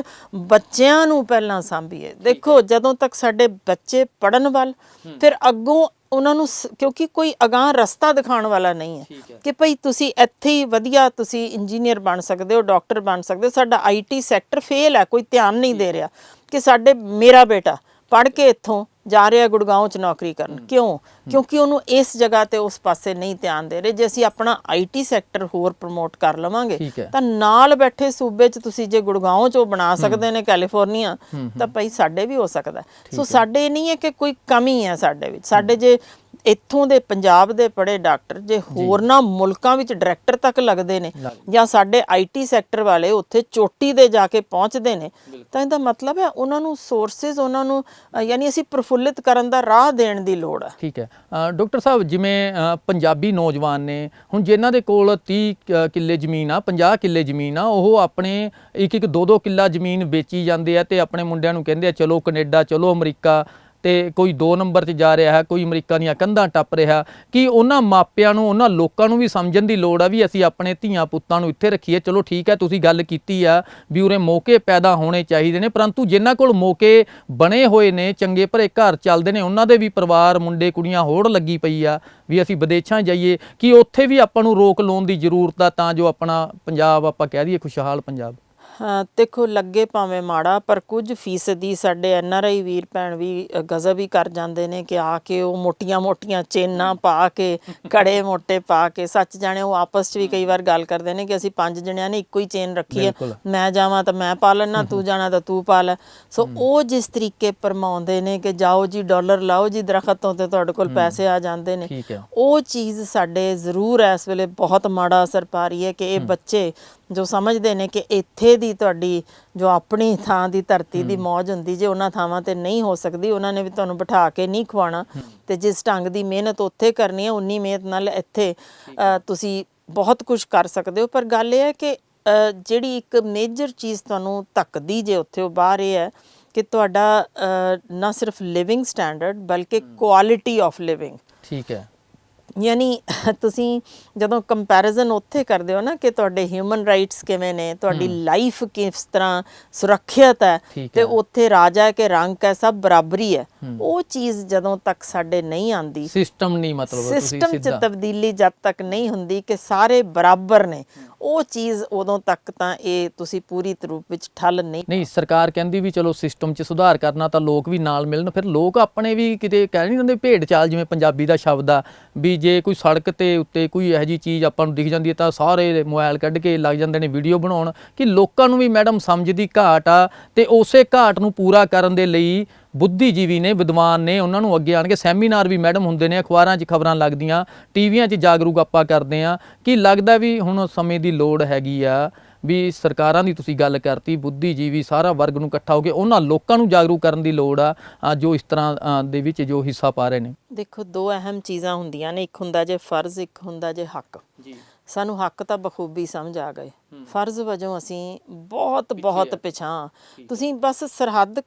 ਬੱਚਿਆਂ ਨੂੰ ਪਹਿਲਾਂ ਸਾਂਭੀਏ। ਦੇਖੋ ਜਦੋਂ ਤੱਕ ਸਾਡੇ ਬੱਚੇ ਪੜਨ ਵੱਲ ਫਿਰ ਅੱਗੋਂ ਉਹਨਾਂ ਨੂੰ ਸ- ਕਿਉਂਕਿ ਕੋਈ ਅਗਾਹ ਰਸਤਾ ਦਿਖਾਉਣ ਵਾਲਾ ਨਹੀਂ। ਹੈ ਕਿ ਭਈ ਤੁਸੀਂ ਇੱਥੇ ਹੀ ਵਧੀਆ ਤੁਸੀਂ ਇੰਜੀਨੀਅਰ ਬਣ ਸਕਦੇ ਹੋ ਡਾਕਟਰ ਬਣ ਸਕਦੇ ਹੋ ਸਾਡਾ ਆਈਟੀ ਸੈਕਟਰ ਫੇਲ ਹੈ ਕੋਈ ਧਿਆਨ ਨਹੀਂ ਦੇ ਰਿਹਾ ਕਿ ਸਾਡੇ ਮੇਰਾ ਬੇਟਾ ਪੜ੍ਹ ਕੇ ਇੱਥੋਂ ਜਾ ਰਿਹਾ ਗੁੜਗਾਉਂ ਚ ਨੌਕਰੀ ਕਰਨ। ਕਿਉਂ? ਕਿਉਂਕਿ ਉਹਨੂੰ ਇਸ ਜਗ੍ਹਾ ਤੇ ਉਸ ਪਾਸੇ ਨਹੀਂ ਧਿਆਨ ਦੇ ਰਹੇ। ਜੇ ਅਸੀਂ ਆਪਣਾ ਆਈਟੀ ਸੈਕਟਰ ਹੋਰ ਪ੍ਰਮੋਟ ਕਰ ਲਵਾਂਗੇ। ਤਾਂ ਨਾਲ ਬੈਠੇ ਸੂਬੇ 'ਚ ਤੁਸੀਂ ਜੇ ਗੁੜਗਾਉਂ 'ਚ ਉਹ ਬਣਾ ਸਕਦੇ ਨੇ ਕੈਲੀਫੋਰਨੀਆ ਤਾਂ ਭਈ ਸਾਡੇ ਵੀ ਹੋ ਸਕਦਾ। ਸੋ ਸਾਡੇ ਨਹੀਂ ਹੈ ਕਿ ਕੋਈ ਕਮੀ ਹੈ ਸਾਡੇ ਵਿੱਚ। ਸਾਡੇ ਜੇ ਇੱਥੋਂ ਦੇ ਪੰਜਾਬ ਦੇ ਪੜੇ ਡਾਕਟਰ ਜੇ ਹੋਰਨਾਂ ਮੁਲਕਾਂ ਵਿੱਚ ਡਾਇਰੈਕਟਰ ਤੱਕ ਲੱਗਦੇ ਨੇ ਜਾਂ ਸਾਡੇ ਆਈਟੀ ਸੈਕਟਰ ਵਾਲੇ ਉੱਥੇ ਚੋਟੀ ਦੇ ਜਾ ਕੇ ਪਹੁੰਚਦੇ ਨੇ ਤਾਂ ਇਹਦਾ ਮਤਲਬ ਹੈ ਉਹਨਾਂ ਨੂੰ ਸੋਰਸਸ ਉਹਨਾਂ ਨੂੰ ਯਾਨੀ ਅਸੀਂ ਪ੍ਰਫੁੱਲਿਤ ਕਰਨ ਦਾ ਰਾਹ ਦੇਣ ਦੀ ਲੋੜ ਹੈ। ਠੀਕ ਹੈ। ਡਾਕਟਰ ਸਾਹਿਬ ਜਿਵੇਂ ਪੰਜਾਬੀ ਨੌਜਵਾਨ ਨੇ ਹੁਣ ਜਿਨ੍ਹਾਂ ਦੇ ਕੋਲ 30 ਕ- ਕਿੱਲੇ ਜ਼ਮੀਨ ਆ 50 ਕਿੱਲੇ ਜ਼ਮੀਨ ਆ ਉਹ ਆਪਣੇ ਇੱਕ ਇੱਕ ਦੋ ਦੋ ਕਿੱਲਾ ਜ਼ਮੀਨ ਵੇਚੀ ਜਾਂਦੇ ਆ ਤੇ ਆਪਣੇ ਮੁੰਡਿਆਂ ਨੂੰ ਕਹਿੰਦੇ ਆ ਚਲੋ ਕੈਨੇਡਾ ਚਲੋ ਅਮਰੀਕਾ ਤੇ ਕੋਈ 2 ਨੰਬਰ 'ਚ ਜਾ ਰਿਹਾ ਹੈ, ਕੋਈ ਅਮਰੀਕਾ ਦੀਆਂ ਕੰਧਾਂ ਟੱਪ ਰਿਹਾ। ਕਿ ਉਹਨਾਂ ਮਾਪਿਆਂ ਨੂੰ, ਉਹਨਾਂ ਲੋਕਾਂ ਨੂੰ ਵੀ ਸਮਝਣ ਦੀ ਲੋੜ ਆ ਵੀ ਅਸੀਂ ਆਪਣੇ ਧੀਆਂ ਪੁੱਤਾਂ ਨੂੰ ਇੱਥੇ ਰੱਖੀਏ? ਚਲੋ ਠੀਕ ਹੈ, ਤੁਸੀਂ ਗੱਲ ਕੀਤੀ ਆ ਵੀ ਉਰੇ ਮੌਕੇ ਪੈਦਾ ਹੋਣੇ ਚਾਹੀਦੇ ਨੇ, ਪਰੰਤੂ ਜਿਨ੍ਹਾਂ ਕੋਲ ਮੌਕੇ ਬਣੇ ਹੋਏ ਨੇ, ਚੰਗੇ ਭਰੇ ਘਰ ਚੱਲਦੇ ਨੇ, ਉਹਨਾਂ ਦੇ ਵੀ ਪਰਿਵਾਰ, ਮੁੰਡੇ, ਕੁੜੀਆਂ ਹੋੜ ਲੱਗੀ ਪਈ ਆ ਵੀ ਅਸੀਂ ਵਿਦੇਸ਼ਾਂ ਜਾਈਏ। ਕਿ ਉੱਥੇ ਵੀ ਆਪਾਂ ਨੂੰ ਰੋਕ ਲਾਉਣ ਦੀ ਜ਼ਰੂਰਤ ਆ, ਤਾਂ ਜੋ ਆਪਣਾ ਪੰਜਾਬ ਆਪਾਂ ਕਹਿ ਦਈਏ ਖੁਸ਼ਹਾਲ ਪੰਜਾਬ? ਦੇਖੋ ਲੱਗੇ ਭਾਵੇਂ ਮਾੜਾ ਪਰ ਕੁਝ ਫੀਸਦੀ ਸਾਡੇ ਐਨ ਆਰ ਆਈ ਵੀਰ ਭੈਣ ਵੀ ਗਜ਼ਬ ਹੀ ਕਰ ਜਾਂਦੇ ਨੇ ਕਿ ਆ ਕੇ ਉਹ ਮੋਟੀਆਂ ਮੋਟੀਆਂ ਚੇਨਾਂ ਪਾ ਕੇ ਕੜੇ ਮੋਟੇ ਪਾ ਕੇ ਸੱਚ ਜਾਣੇ ਉਹ ਆਪਸ 'ਚ ਵੀ ਕਈ ਵਾਰ ਗੱਲ ਕਰਦੇ ਨੇ ਕਿ ਅਸੀਂ ਪੰਜ ਜਣਿਆਂ ਨੇ ਇੱਕੋ ਹੀ ਚੇਨ ਰੱਖੀ ਹੈ। ਮੈਂ ਜਾਵਾਂ ਤਾਂ ਮੈਂ ਪਾ ਲੈਣਾ ਤੂੰ ਜਾਣਾ ਤਾਂ ਤੂੰ ਪਾ ਲੈ। ਸੋ ਉਹ ਜਿਸ ਤਰੀਕੇ ਪਰਮਾਉਂਦੇ ਨੇ ਕਿ ਜਾਓ ਜੀ ਡਾਲਰ ਲਾਓ ਜੀ ਦਰਖਤੋਂ ਤੇ ਤੁਹਾਡੇ ਕੋਲ ਪੈਸੇ ਆ ਜਾਂਦੇ ਨੇ। ਉਹ ਚੀਜ਼ ਸਾਡੇ ਜ਼ਰੂਰ ਇਸ ਵੇਲੇ ਬਹੁਤ ਮਾੜਾ ਅਸਰ ਪਾ ਰਹੀ ਹੈ ਕਿ ਇਹ ਬੱਚੇ ਜੋ ਸਮਝਦੇ ਨੇ ਕਿ ਇੱਥੇ ਦੀ ਤੁਹਾਡੀ ਜੋ ਆਪਣੀ ਥਾਂ ਦੀ ਧਰਤੀ ਦੀ ਮੌਜ ਹੁੰਦੀ ਜੇ ਉਹਨਾਂ ਥਾਵਾਂ ਤੇ ਨਹੀਂ ਹੋ ਸਕਦੀ ਉਹਨਾਂ ਨੇ ਵੀ ਤੁਹਾਨੂੰ ਬਿਠਾ ਕੇ ਨਹੀਂ ਖਵਾਣਾ ਤੇ ਜਿਸ ਢੰਗ ਦੀ ਮਿਹਨਤ ਉੱਥੇ ਕਰਨੀ ਹੈ ਉਨੀ ਮਿਹਨਤ ਨਾਲ ਇੱਥੇ ਤੁਸੀਂ ਬਹੁਤ ਕੁਝ ਕਰ ਸਕਦੇ ਹੋ। ਪਰ ਗੱਲ ਇਹ ਹੈ ਕਿ ਜਿਹੜੀ ਇੱਕ ਮੇਜਰ ਚੀਜ਼ ਤੁਹਾਨੂੰ ਧੱਕਦੀ ਜੇ ਉੱਥੇ ਉਹ ਬਾਹਰ ਇਹ ਹੈ ਕਿ ਤੁਹਾਡਾ ਨਾ ਸਿਰਫ ਲਿਵਿੰਗ ਸਟੈਂਡਰਡ ਬਲਕਿ ਕੁਆਲਿਟੀ ਆਫ ਲਿਵਿੰਗ ਠੀਕ ਹੈ। ਯਾਨੀ ਤੁਸੀਂ ਜਦੋਂ ਕੰਪੈਰੀਜ਼ਨ ਉੱਥੇ ਕਰਦੇ ਹੋ ਨਾ ਕਿ ਤੁਹਾਡੇ ਹਿਊਮਨ ਰਾਈਟਸ ਕਿਵੇਂ ਨੇ ਤੁਹਾਡੀ ਲਾਈਫ ਕਿਸ ਤਰ੍ਹਾਂ ਸੁਰੱਖਿਅਤ ਹੈ ਤੇ। ਉੱਥੇ ਰਾਜਾ ਕੇ ਰੰਗ ਹੈ ਸਭ ਬਰਾਬਰੀ ਹੈ ਉਹ ਚੀਜ਼ ਜਦੋਂ ਤੱਕ ਸਾਡੇ ਨਹੀਂ ਆਂਦੀ ਸਿਸਟਮ ਨਹੀਂ ਮਤਲਬ ਤੁਸੀਂ ਸਿਸਟਮ 'ਚ ਤਬਦੀਲੀ ਜਦ ਤੱਕ ਨਹੀਂ ਹੁੰਦੀ ਕਿ ਸਾਰੇ ਬਰਾਬਰ ਨੇ। ਉਹ ਚੀਜ਼ ਉਦੋਂ ਤੱਕ ਤਾਂ ਇਹ ਤੁਸੀਂ ਪੂਰੀ ਰੂਪ ਵਿੱਚ ਠੱਲ ਨਹੀਂ ਨਹੀਂ, ਸਰਕਾਰ ਕਹਿੰਦੀ ਵੀ ਚਲੋ ਸਿਸਟਮ 'ਚ ਸੁਧਾਰ ਕਰਨਾ ਤਾਂ ਲੋਕ ਵੀ ਨਾਲ ਮਿਲਣ। ਫਿਰ ਲੋਕ ਆਪਣੇ ਵੀ ਕਿਤੇ ਕਹਿ ਨਹੀਂ ਦਿੰਦੇ ਭੇਡ ਚਾਲ, ਜਿਵੇਂ ਪੰਜਾਬੀ ਦਾ ਸ਼ਬਦ ਆ, ਵੀ ਜੇ ਕੋਈ ਸੜਕ ਤੇ ਉੱਤੇ ਕੋਈ ਇਹੋ ਜੀ ਚੀਜ਼ ਆਪਾਂ ਨੂੰ ਦਿਖ ਜਾਂਦੀ ਹੈ ਤਾਂ ਸਾਰੇ ਮੋਬਾਈਲ ਕੱਢ ਕੇ ਲੱਗ ਜਾਂਦੇ ਨੇ ਵੀਡੀਓ ਬਣਾਉਣ। ਕਿ ਲੋਕਾਂ ਨੂੰ ਵੀ ਮੈਡਮ ਸਮਝ ਦੀ ਘਾਟ ਆ ਤੇ ਉਸੇ ਘਾਟ ਨੂੰ ਪੂਰਾ ਕਰਨ ਦੇ ਲਈ ਬੁੱਧੀਜੀਵੀ ਨੇ ਵਿਦਵਾਨ ਨੇ ਉਹਨਾਂ ਨੂੰ ਅੱਗੇ ਆਣ ਕੇ ਸੈਮੀਨਾਰ ਵੀ ਮੈਡਮ ਹੁੰਦੇ ਨੇ ਅਖਬਾਰਾਂ 'ਚ ਖਬਰਾਂ ਲੱਗਦੀਆਂ ਟੀਵੀਆਂ 'ਚ ਜਾਗਰੂਕ ਆਪਾਂ ਕਰਦੇ ਆ ਕਿ ਲੱਗਦਾ ਵੀ ਹੁਣ ਸਮੇਂ ਦੀ ਲੋੜ ਹੈਗੀ ਆ ਵੀ ਸਰਕਾਰਾਂ ਦੀ ਤੁਸੀਂ ਗੱਲ ਕਰਤੀ ਬੁੱਧੀਜੀਵੀ ਸਾਰਾ ਵਰਗ ਨੂੰ ਇਕੱਠਾ ਹੋ ਕੇ ਉਹਨਾਂ ਲੋਕਾਂ ਨੂੰ ਜਾਗਰੂਕ ਕਰਨ ਦੀ ਲੋੜ ਆ ਜੋ ਇਸ ਤਰ੍ਹਾਂ ਦੇ ਵਿੱਚ ਜੋ ਹਿੱਸਾ ਪਾ ਰਹੇ ਨੇ? ਦੇਖੋ ਦੋ ਅਹਿਮ ਚੀਜ਼ਾਂ ਹੁੰਦੀਆਂ ਨੇ ਇੱਕ ਹੁੰਦਾ ਜੇ ਫਰਜ਼ ਇੱਕ ਹੁੰਦਾ ਜੇ ਹੱਕ। ਜੀ। ਸਾਨੂੰ ਹੱਕ ਤਾਂ ਬਖੂਬੀ ਸਮਝ ਆ ਗਏ। ਫਰਜ਼ ਵਜੋਂ ਅਸੀਂ ਬਹੁਤ ਬਹੁਤ ਪਿਛਾਂ ਤੁਸੀਂ ਬਸ ਸਰਹੱਦ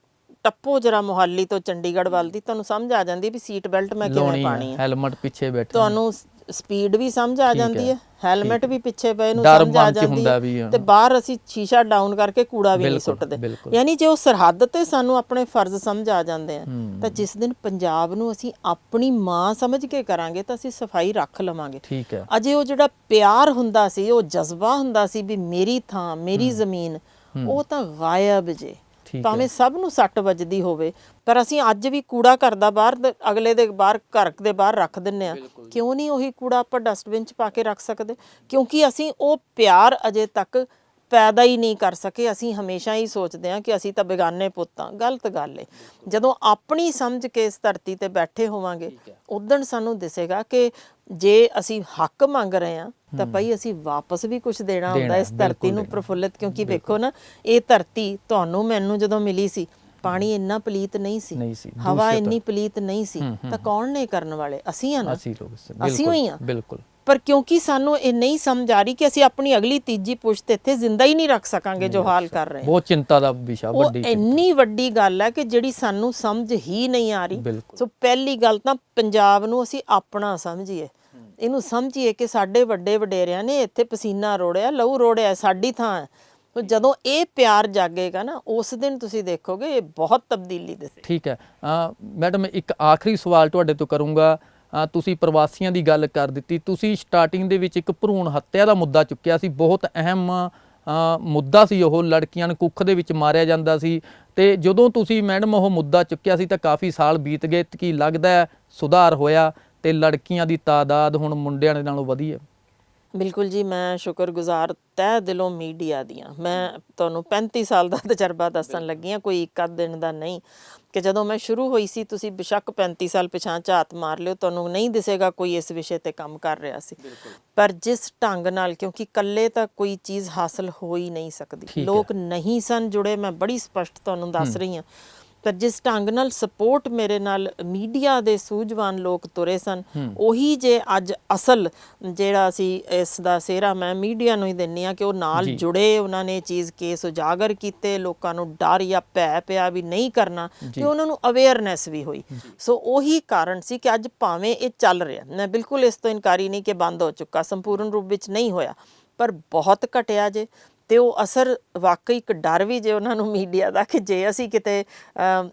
ਟੱਪੋ ਜਰਾ ਮੁਹਾਲੀ ਤੋਂ ਚੰਡੀਗੜ੍ਹ ਵੱਲ ਦੀ ਤੁਹਾਨੂੰ ਸਮਝ ਆ ਜਾਂਦੀ ਵੀ ਸੀਟ ਬੈਲਟ ਮੈਂ ਕਿਵੇਂ ਲਾਉਣੀ ਪਾਣੀ ਹੈ ਹੈ ਹੈਲਮਟ ਪਿੱਛੇ ਬੈਠੇ ਤੁਹਾਨੂੰ ਸਪੀਡ ਵੀ ਸਮਝ ਆ ਜਾਂਦੀ ਹੈ। ਹੈਲਮਟ ਵੀ ਪਿੱਛੇ ਪਏ ਨੂੰ ਡਰ ਸਮਝ ਆ ਮਨ 'ਚ ਜਾਂਦੀ ਹੁੰਦਾ ਹੈ ਵੀ, ਹਾਂ। ਤੇ ਬਾਹਰ ਅਸੀਂ ਸ਼ੀਸ਼ਾ ਡਾਊਨ ਕਰਕੇ ਕੂੜਾ ਵੀ ਨਹੀਂ ਬਿਲਕੁਲ, ਸੁੱਟਦੇ। ਬਿਲਕੁਲ। ਯਾਨੀ ਜੇ ਉਹ ਸਰਹੱਦ ਤੇ ਸਾਨੂੰ ਆਪਣੇ ਫਰਜ਼ ਸਮਝ ਆ ਜਾਂਦੇ ਆ ਤਾਂ ਜਿਸ ਦਿਨ ਪੰਜਾਬ ਨੂੰ ਅਸੀਂ ਆਪਣੀ ਮਾਂ ਸਮਝ ਕੇ ਕਰਾਂਗੇ ਤਾਂ ਅਸੀਂ ਸਫ਼ਾਈ ਰੱਖ ਲਵਾਂਗੇ। ਠੀਕ ਹੈ। ਅਜੇ ਉਹ ਜਿਹੜਾ ਪਿਆਰ ਹੁੰਦਾ ਸੀ ਉਹ ਜਜ਼ਬਾ ਹੁੰਦਾ ਸੀ ਵੀ ਮੇਰੀ ਥਾਂ ਮੇਰੀ ਜ਼ਮੀਨ ਉਹ ਤਾਂ ਗਾਇਬ ਜੇ। ਭਾਵੇਂ ਸਭ ਨੂੰ ਸੱਟ ਵੱਜਦੀ ਹੋਵੇ ਪਰ ਅਸੀਂ ਅੱਜ ਵੀ ਕੂੜਾ ਘਰ ਦਾ ਬਾਹਰ ਅਗਲੇ ਦੇ ਬਾਹਰ ਘਰ ਦੇ ਬਾਹਰ ਰੱਖ ਦਿੰਨੇ ਆ ਕਿਉਂ ਨਹੀਂ ਉਹੀ ਕੂੜਾ ਆਪਾਂ ਡਸਟਬਿਨ 'ਚ ਪਾ ਕੇ ਰੱਖ ਸਕਦੇ? ਕਿਉਂਕਿ ਅਸੀਂ ਉਹ ਪਿਆਰ ਅਜੇ ਤੱਕ ਪੈਦਾ ਹੀ ਨਹੀਂ ਕਰ ਸਕੇ ਅਸੀਂ ਹਮੇਸ਼ਾ ਹੀ ਸੋਚਦੇ ਹਾਂ ਕਿ ਅਸੀਂ ਤਾਂ ਬੇਗਾਨੇ ਪੁੱਤਾਂ ਗਲਤ ਗੱਲ ਏ। ਜਦੋਂ ਆਪਣੀ ਸਮਝ ਕੇ ਇਸ ਧਰਤੀ ਤੇ ਬੈਠੇ ਹੋਵਾਂਗੇ ਉਦੋਂ ਸਾਨੂੰ ਦਿਸੇਗਾ ਕਿ ਜੇ ਅਸੀਂ ਹੱਕ ਮੰਗ ਰਹੇ ਹਾਂ ਤਾਂ ਭਾਈ ਅਸੀਂ ਵਾਪਸ ਵੀ ਕੁਝ ਦੇਣਾ ਹੁੰਦਾ ਇਸ ਧਰਤੀ ਨੂੰ ਪ੍ਰਫੁੱਲਿਤ ਕਿਉਂਕਿ ਵੇਖੋ ਨਾ ਇਹ ਧਰਤੀ ਤੁਹਾਨੂੰ ਮੈਨੂੰ ਜਦੋਂ ਮਿਲੀ ਸੀ ਪਾਣੀ ਇੰਨਾ ਪਲੀਤ ਨਹੀਂ ਸੀ ਹਵਾ ਇੰਨੀ ਪਲੀਤ ਨਹੀਂ ਸੀ ਤਾਂ ਕੌਣ ਨੇ ਕਰਨ ਵਾਲੇ? ਅਸੀਂ ਆ ਨਾ। ਅਸੀਂ ਲੋਕ ਅਸੀਂ ਹੋਈ ਹਾਂ। ਬਿਲਕੁਲ। ਪਰ ਕਿਉਂਕਿ ਸਾਨੂੰ ਇਹ ਨਹੀਂ ਸਮਝ ਆ ਰਹੀ ਕਿ ਅਸੀਂ ਆਪਣੀ ਅਗਲੀ ਤੀਜੀ ਪੁਸ਼ਤ ਇੱਥੇ ਜ਼ਿੰਦਾ ਹੀ ਨਹੀਂ ਰੱਖ ਸਕਾਂਗੇ ਜੋ ਹਾਲ ਕਰ ਰਹੇ ਹਾਂ। ਬਹੁਤ ਚਿੰਤਾ ਦਾ ਵਿਸ਼ਾ ਉਹ ਵੱਡੀ ਇੰਨੀ ਵੱਡੀ ਗੱਲ ਹੈ ਕਿ ਜਿਹੜੀ ਸਾਨੂੰ ਸਮਝ ਹੀ ਨਹੀਂ ਆ ਰਹੀ। ਸੋ ਪਹਿਲੀ ਗੱਲ ਤਾਂ ਪੰਜਾਬ ਨੂੰ ਅਸੀਂ ਆਪਣਾ ਸਮਝੀਏ। ਇਹਨੂੰ ਸਮਝੀਏ ਕਿ ਸਾਡੇ ਵੱਡੇ ਵਡੇਰਿਆਂ ਨੇ ਇੱਥੇ ਪਸੀਨਾ ਰੋੜਿਆ ਲਹੂ ਰੋੜਿਆ ਸਾਡੀ ਥਾਂ ਸੋ ਜਦੋਂ ਇਹ ਪਿਆਰ ਜਾਗੇਗਾ ਨਾ ਉਸ ਦਿਨ ਤੁਸੀਂ ਦੇਖੋਗੇ ਇਹ ਬਹੁਤ ਤਬਦੀਲੀ ਦਿਸੇ ਠੀਕ ਹੈ। ਮੈਡਮ ਇੱਕ ਆਖਰੀ ਸਵਾਲ ਤੁਹਾਡੇ ਤੋਂ ਕਰੂੰਗਾ। ਤੁਸੀਂ ਪ੍ਰਵਾਸੀਆਂ ਦੀ ਗੱਲ ਕਰ ਦਿੱਤੀ। ਤੁਸੀਂ ਸਟਾਰਟਿੰਗ ਦੇ ਵਿੱਚ ਇੱਕ ਭਰੂਣ ਹੱਤਿਆ ਦਾ ਮੁੱਦਾ ਚੁੱਕਿਆ ਸੀ। ਬਹੁਤ ਅਹਿਮ ਮੁੱਦਾ ਸੀ ਉਹ। ਲੜਕੀਆਂ ਨੂੰ ਕੁੱਖ ਦੇ ਵਿੱਚ ਮਾਰਿਆ ਜਾਂਦਾ ਸੀ। ਤੇ ਜਦੋਂ ਤੁਸੀਂ ਮੈਡਮ ਉਹ ਮੁੱਦਾ ਚੁੱਕਿਆ ਸੀ ਤਾਂ ਕਾਫੀ ਸਾਲ ਬੀਤ ਗਏ। ਕੀ ਲੱਗਦਾ ਹੈ ਸੁਧਾਰ ਹੋਇਆ ਤੇ ਲੜਕੀਆਂ ਦੀ ਤਾਦਾਦ ਹੁਣ ਮੁੰਡਿਆਂ ਦੇ ਨਾਲੋਂ ਵਧੀ ਹੈ? ਬਿਲਕੁਲ ਜੀ ਮੈਂ ਸ਼ੁਕਰਗੁਜ਼ਾਰ ਤਹਿ ਦਿਲੋਂ ਮੀਡੀਆ ਦੀਆਂ। ਮੈਂ ਤੁਹਾਨੂੰ 35 ਸਾਲ ਦਾ ਤਜਰਬਾ ਦੱਸਣ ਲੱਗੀ ਹਾਂ। ਕੋਈ ਇੱਕ ਅੱਧ ਦਿਨ ਦਾ ਨਹੀਂ। ਕਿ ਜਦੋਂ ਮੈਂ ਸ਼ੁਰੂ ਹੋਈ ਸੀ ਤੁਸੀਂ ਬਿਸ਼ੱਕ 35 ਸਾਲ ਪਿਛਾਂ ਝਾਤ ਮਾਰ ਲਿਓ ਤੁਹਾਨੂੰ ਨਹੀਂ ਦਿਸੇਗਾ ਕੋਈ ਇਸ ਵਿਸ਼ੇ ਤੇ ਕੰਮ ਕਰ ਰਿਹਾ ਸੀ। ਪਰ ਜਿਸ ਢੰਗ ਨਾਲ ਕਿਉਂਕਿ ਇਕੱਲੇ ਤਾਂ ਕੋਈ ਚੀਜ਼ ਹਾਸਲ ਹੋ ਹੀ ਨਹੀਂ ਸਕਦੀ। ਲੋਕ ਨਹੀਂ ਸਨ ਜੁੜੇ ਮੈਂ ਬੜੀ ਸਪਸ਼ਟ ਤੁਹਾਨੂੰ ਦੱਸ ਰਹੀ ਹਾਂ। ਪਰ ਜਿਸ ਢੰਗ ਨਾਲ ਸਪੋਰਟ ਮੇਰੇ ਨਾਲ ਮੀਡੀਆ ਦੇ ਸੂਝਵਾਨ ਲੋਕ ਤੁਰੇ ਸਨ ਉਹੀ ਜੇ ਅੱਜ ਅਸਲ ਜਿਹੜਾ ਅਸੀਂ ਇਸ ਦਾ ਸਿਹਰਾ ਮੈਂ ਮੀਡੀਆ ਨੂੰ ਹੀ ਦਿੰਨੀ ਆ ਕਿ ਉਹ ਨਾਲ। ਜੁੜੇ ਉਹਨਾਂ ਨੇ ਚੀਜ਼ ਕੇਸ ਉਜਾਗਰ ਕੀਤੇ ਲੋਕਾਂ ਨੂੰ ਡਰ ਜਾਂ ਭੈ ਪਿਆ ਵੀ ਨਹੀਂ ਕਰਨਾ ਤੇ ਉਹਨਾਂ ਨੂੰ ਅਵੇਅਰਨੈਸ ਵੀ ਹੋਈ। ਸੋ ਉਹੀ ਕਾਰਨ ਸੀ ਕਿ ਅੱਜ ਭਾਵੇਂ ਇਹ ਚੱਲ ਰਿਹਾ ਮੈਂ ਬਿਲਕੁਲ ਇਸ ਤੋਂ ਇਨਕਾਰੀ ਨਹੀਂ ਕਿ ਬੰਦ ਹੋ ਚੁੱਕਾ ਸੰਪੂਰਨ ਰੂਪ ਵਿੱਚ ਨਹੀਂ ਹੋਇਆ ਪਰ ਬਹੁਤ ਘਟਿਆ ਜੇ। ਤੇ ਉਹ ਅਸਰ ਵਾਕਈ ਇੱਕ ਡਰ ਵੀ ਜੇ ਉਹਨਾਂ ਨੂੰ ਮੀਡੀਆ ਦਾ, ਕਿ ਜੇ ਅਸੀਂ ਕਿਤੇ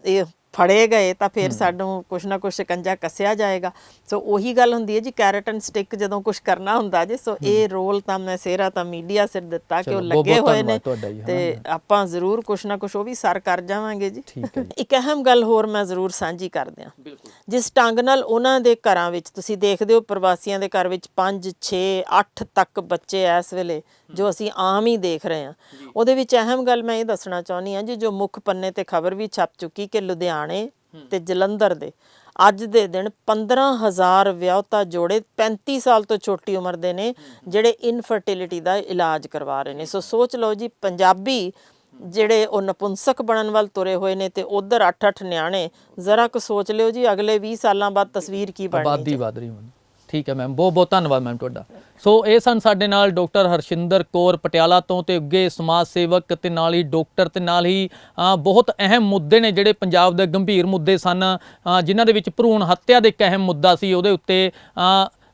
ਇਹ ਫੜੇ ਗਏ ਤਾਂ ਫਿਰ ਸਾਨੂੰ ਕੁਛ ਨਾ ਕੁਛ ਸ਼ਿਕੰਜਾ ਕੱਸਿਆ ਜਾਏਗਾ। ਸੋ ਉਹੀ ਗੱਲ ਹੁੰਦੀ ਹੈ ਜੀ ਕੈਰਟ ਐਂਡ ਸਟਿਕ ਜਦੋਂ ਕੁਛ ਕਰਨਾ ਹੁੰਦਾ ਜੇ ਸੋ ਇਹ ਰੋਲ ਤਾਂ ਮੈਂ ਸਿਹਰਾ ਤਾਂ ਮੀਡੀਆ ਸਿਰ ਦਿੱਤਾ ਕਿ ਉਹ ਲੱਗੇ ਹੋਏ ਨੇ ਤੇ ਆਪਾਂ ਜ਼ਰੂਰ ਕੁਛ ਨਾ ਕੁਛ ਉਹ ਵੀ ਸਰ ਕਰ ਜਾਵਾਂਗੇ ਜੀ। ਇੱਕ ਅਹਿਮ ਗੱਲ ਹੋਰ ਮੈਂ ਜ਼ਰੂਰ ਸਾਂਝੀ ਕਰ ਦਿਆਂ ਜਿਸ ਢੰਗ ਨਾਲ ਉਹਨਾਂ ਦੇ ਘਰਾਂ ਵਿੱਚ ਤੁਸੀਂ ਦੇਖਦੇ ਹੋ ਪ੍ਰਵਾਸੀਆਂ ਦੇ ਘਰ ਵਿੱਚ 5 6 8 ਤੱਕ ਬੱਚੇ ਇਸ ਵੇਲੇ ਜੋ ਅਸੀਂ ਆਮ ਹੀ ਦੇਖ ਰਹੇ ਹਾਂ। ਉਹਦੇ ਵਿੱਚ ਅਹਿਮ ਗੱਲ ਮੈਂ ਇਹ ਦੱਸਣਾ ਚਾਹੁੰਦੀ ਹਾਂ ਜੀ ਜੋ ਮੁੱਖ ਪੰਨੇ ਤੇ ਖਬਰ ਵੀ ਛਪ ਚੁੱਕੀ ਕਿ ਲੁਧਿਆਣੇ ਤੇ ਜਲੰਧਰ ਦੇ। ਅੱਜ ਦੇ ਦਿਨ 15000 ਵਿਆਹੁਤਾ ਜੋੜੇ 35 ਸਾਲ ਤੋਂ ਛੋਟੀ ਉਮਰ ਦੇ ਨੇ ਜਿਹੜੇ ਇਨਫਰਟੀਲਿਟੀ ਦਾ ਇਲਾਜ ਕਰਵਾ ਰਹੇ ਨੇ। ਸੋ ਸੋਚ ਲਓ ਜੀ ਪੰਜਾਬੀ ਜਿਹੜੇ ਉਹ ਨਪੁੰਸਕ ਬਣਨ ਵੱਲ ਤੁਰੇ ਹੋਏ ਨੇ ਤੇ ਉਧਰ 8-8 ਨਿਆਣੇ ਜ਼ਰਾ ਕੁ ਸੋਚ ਲਿਓ ਜੀ ਅਗਲੇ 20 ਸਾਲਾਂ ਬਾਅਦ ਤਸਵੀਰ ਕੀ ਬਣਨੀ ਆਬਾਦੀ ਵਧ ਰਹੀ ਹੈ ਠੀਕ ਹੈ ਮੈਮ ਬਹੁਤ ਬਹੁਤ ਧੰਨਵਾਦ ਮੈਮ ਤੁਹਾਡਾ। ਸੋ ਇਹ ਸਨ ਸਾਡੇ ਨਾਲ ਡਾਕਟਰ ਹਰਸ਼ਿੰਦਰ ਕੌਰ ਪਟਿਆਲਾ ਤੋਂ ਤੇ ਅੱਗੇ ਸਮਾਜ ਸੇਵਕ ਤੇ ਨਾਲ ਹੀ ਡਾਕਟਰ ਤੇ ਨਾਲ ਹੀ ਬਹੁਤ ਅਹਿਮ ਮੁੱਦੇ ਨੇ ਜਿਹੜੇ ਪੰਜਾਬ ਦੇ ਗੰਭੀਰ ਮੁੱਦੇ ਸਨ ਜਿਨ੍ਹਾਂ ਦੇ ਵਿੱਚ ਭਰੂਣ ਹੱਤਿਆ ਦੇ ਇੱਕ ਅਹਿਮ ਮੁੱਦਾ ਸੀ, ਉਹਦੇ ਉੱਤੇ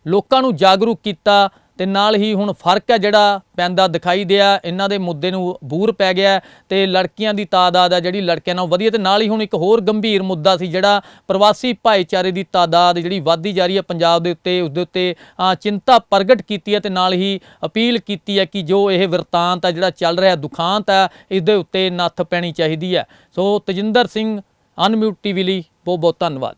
ਲੋਕਾਂ ਨੂੰ ਜਾਗਰੂਕ ਕੀਤਾ ਤੇ ਨਾਲ ਹੀ ਹੁਣ ਫ਼ਰਕ ਹੈ ਜਿਹੜਾ ਪੈਂਦਾ ਦਿਖਾਈ ਦਿਆ, ਇਹਨਾਂ ਦੇ ਮੁੱਦੇ ਨੂੰ ਬੂਰ ਪੈ ਗਿਆ ਤੇ ਲੜਕੀਆਂ ਦੀ ਤਾਦਾਦ ਹੈ ਜਿਹੜੀ ਲੜਕਿਆਂ ਨਾਲੋਂ ਵਧੀਆ, ਤੇ ਨਾਲ ਹੀ ਹੁਣ ਇੱਕ ਹੋਰ ਗੰਭੀਰ ਮੁੱਦਾ ਸੀ ਜਿਹੜਾ ਪ੍ਰਵਾਸੀ ਭਾਈਚਾਰੇ ਦੀ ਤਾਦਾਦ ਜਿਹੜੀ ਵੱਧਦੀ ਜਾ ਰਹੀ ਹੈ ਪੰਜਾਬ ਦੇ ਉੱਤੇ, ਉਸ ਦੇ ਉੱਤੇ ਚਿੰਤਾ ਪ੍ਰਗਟ ਕੀਤੀ ਹੈ ਤੇ ਨਾਲ ਹੀ ਅਪੀਲ ਕੀਤੀ ਹੈ ਕਿ ਜੋ ਇਹ ਵਰਤਾਂਤ ਹੈ ਜਿਹੜਾ ਚੱਲ ਰਿਹਾ, ਦੁਖਾਂਤ ਹੈ, ਇਸ ਦੇ ਉੱਤੇ ਨੱਥ ਪੈਣੀ ਚਾਹੀਦੀ ਹੈ। So Tajinder Singh, unmute TV ਲਈ ਬਹੁਤ ਬਹੁਤ ਧੰਨਵਾਦ।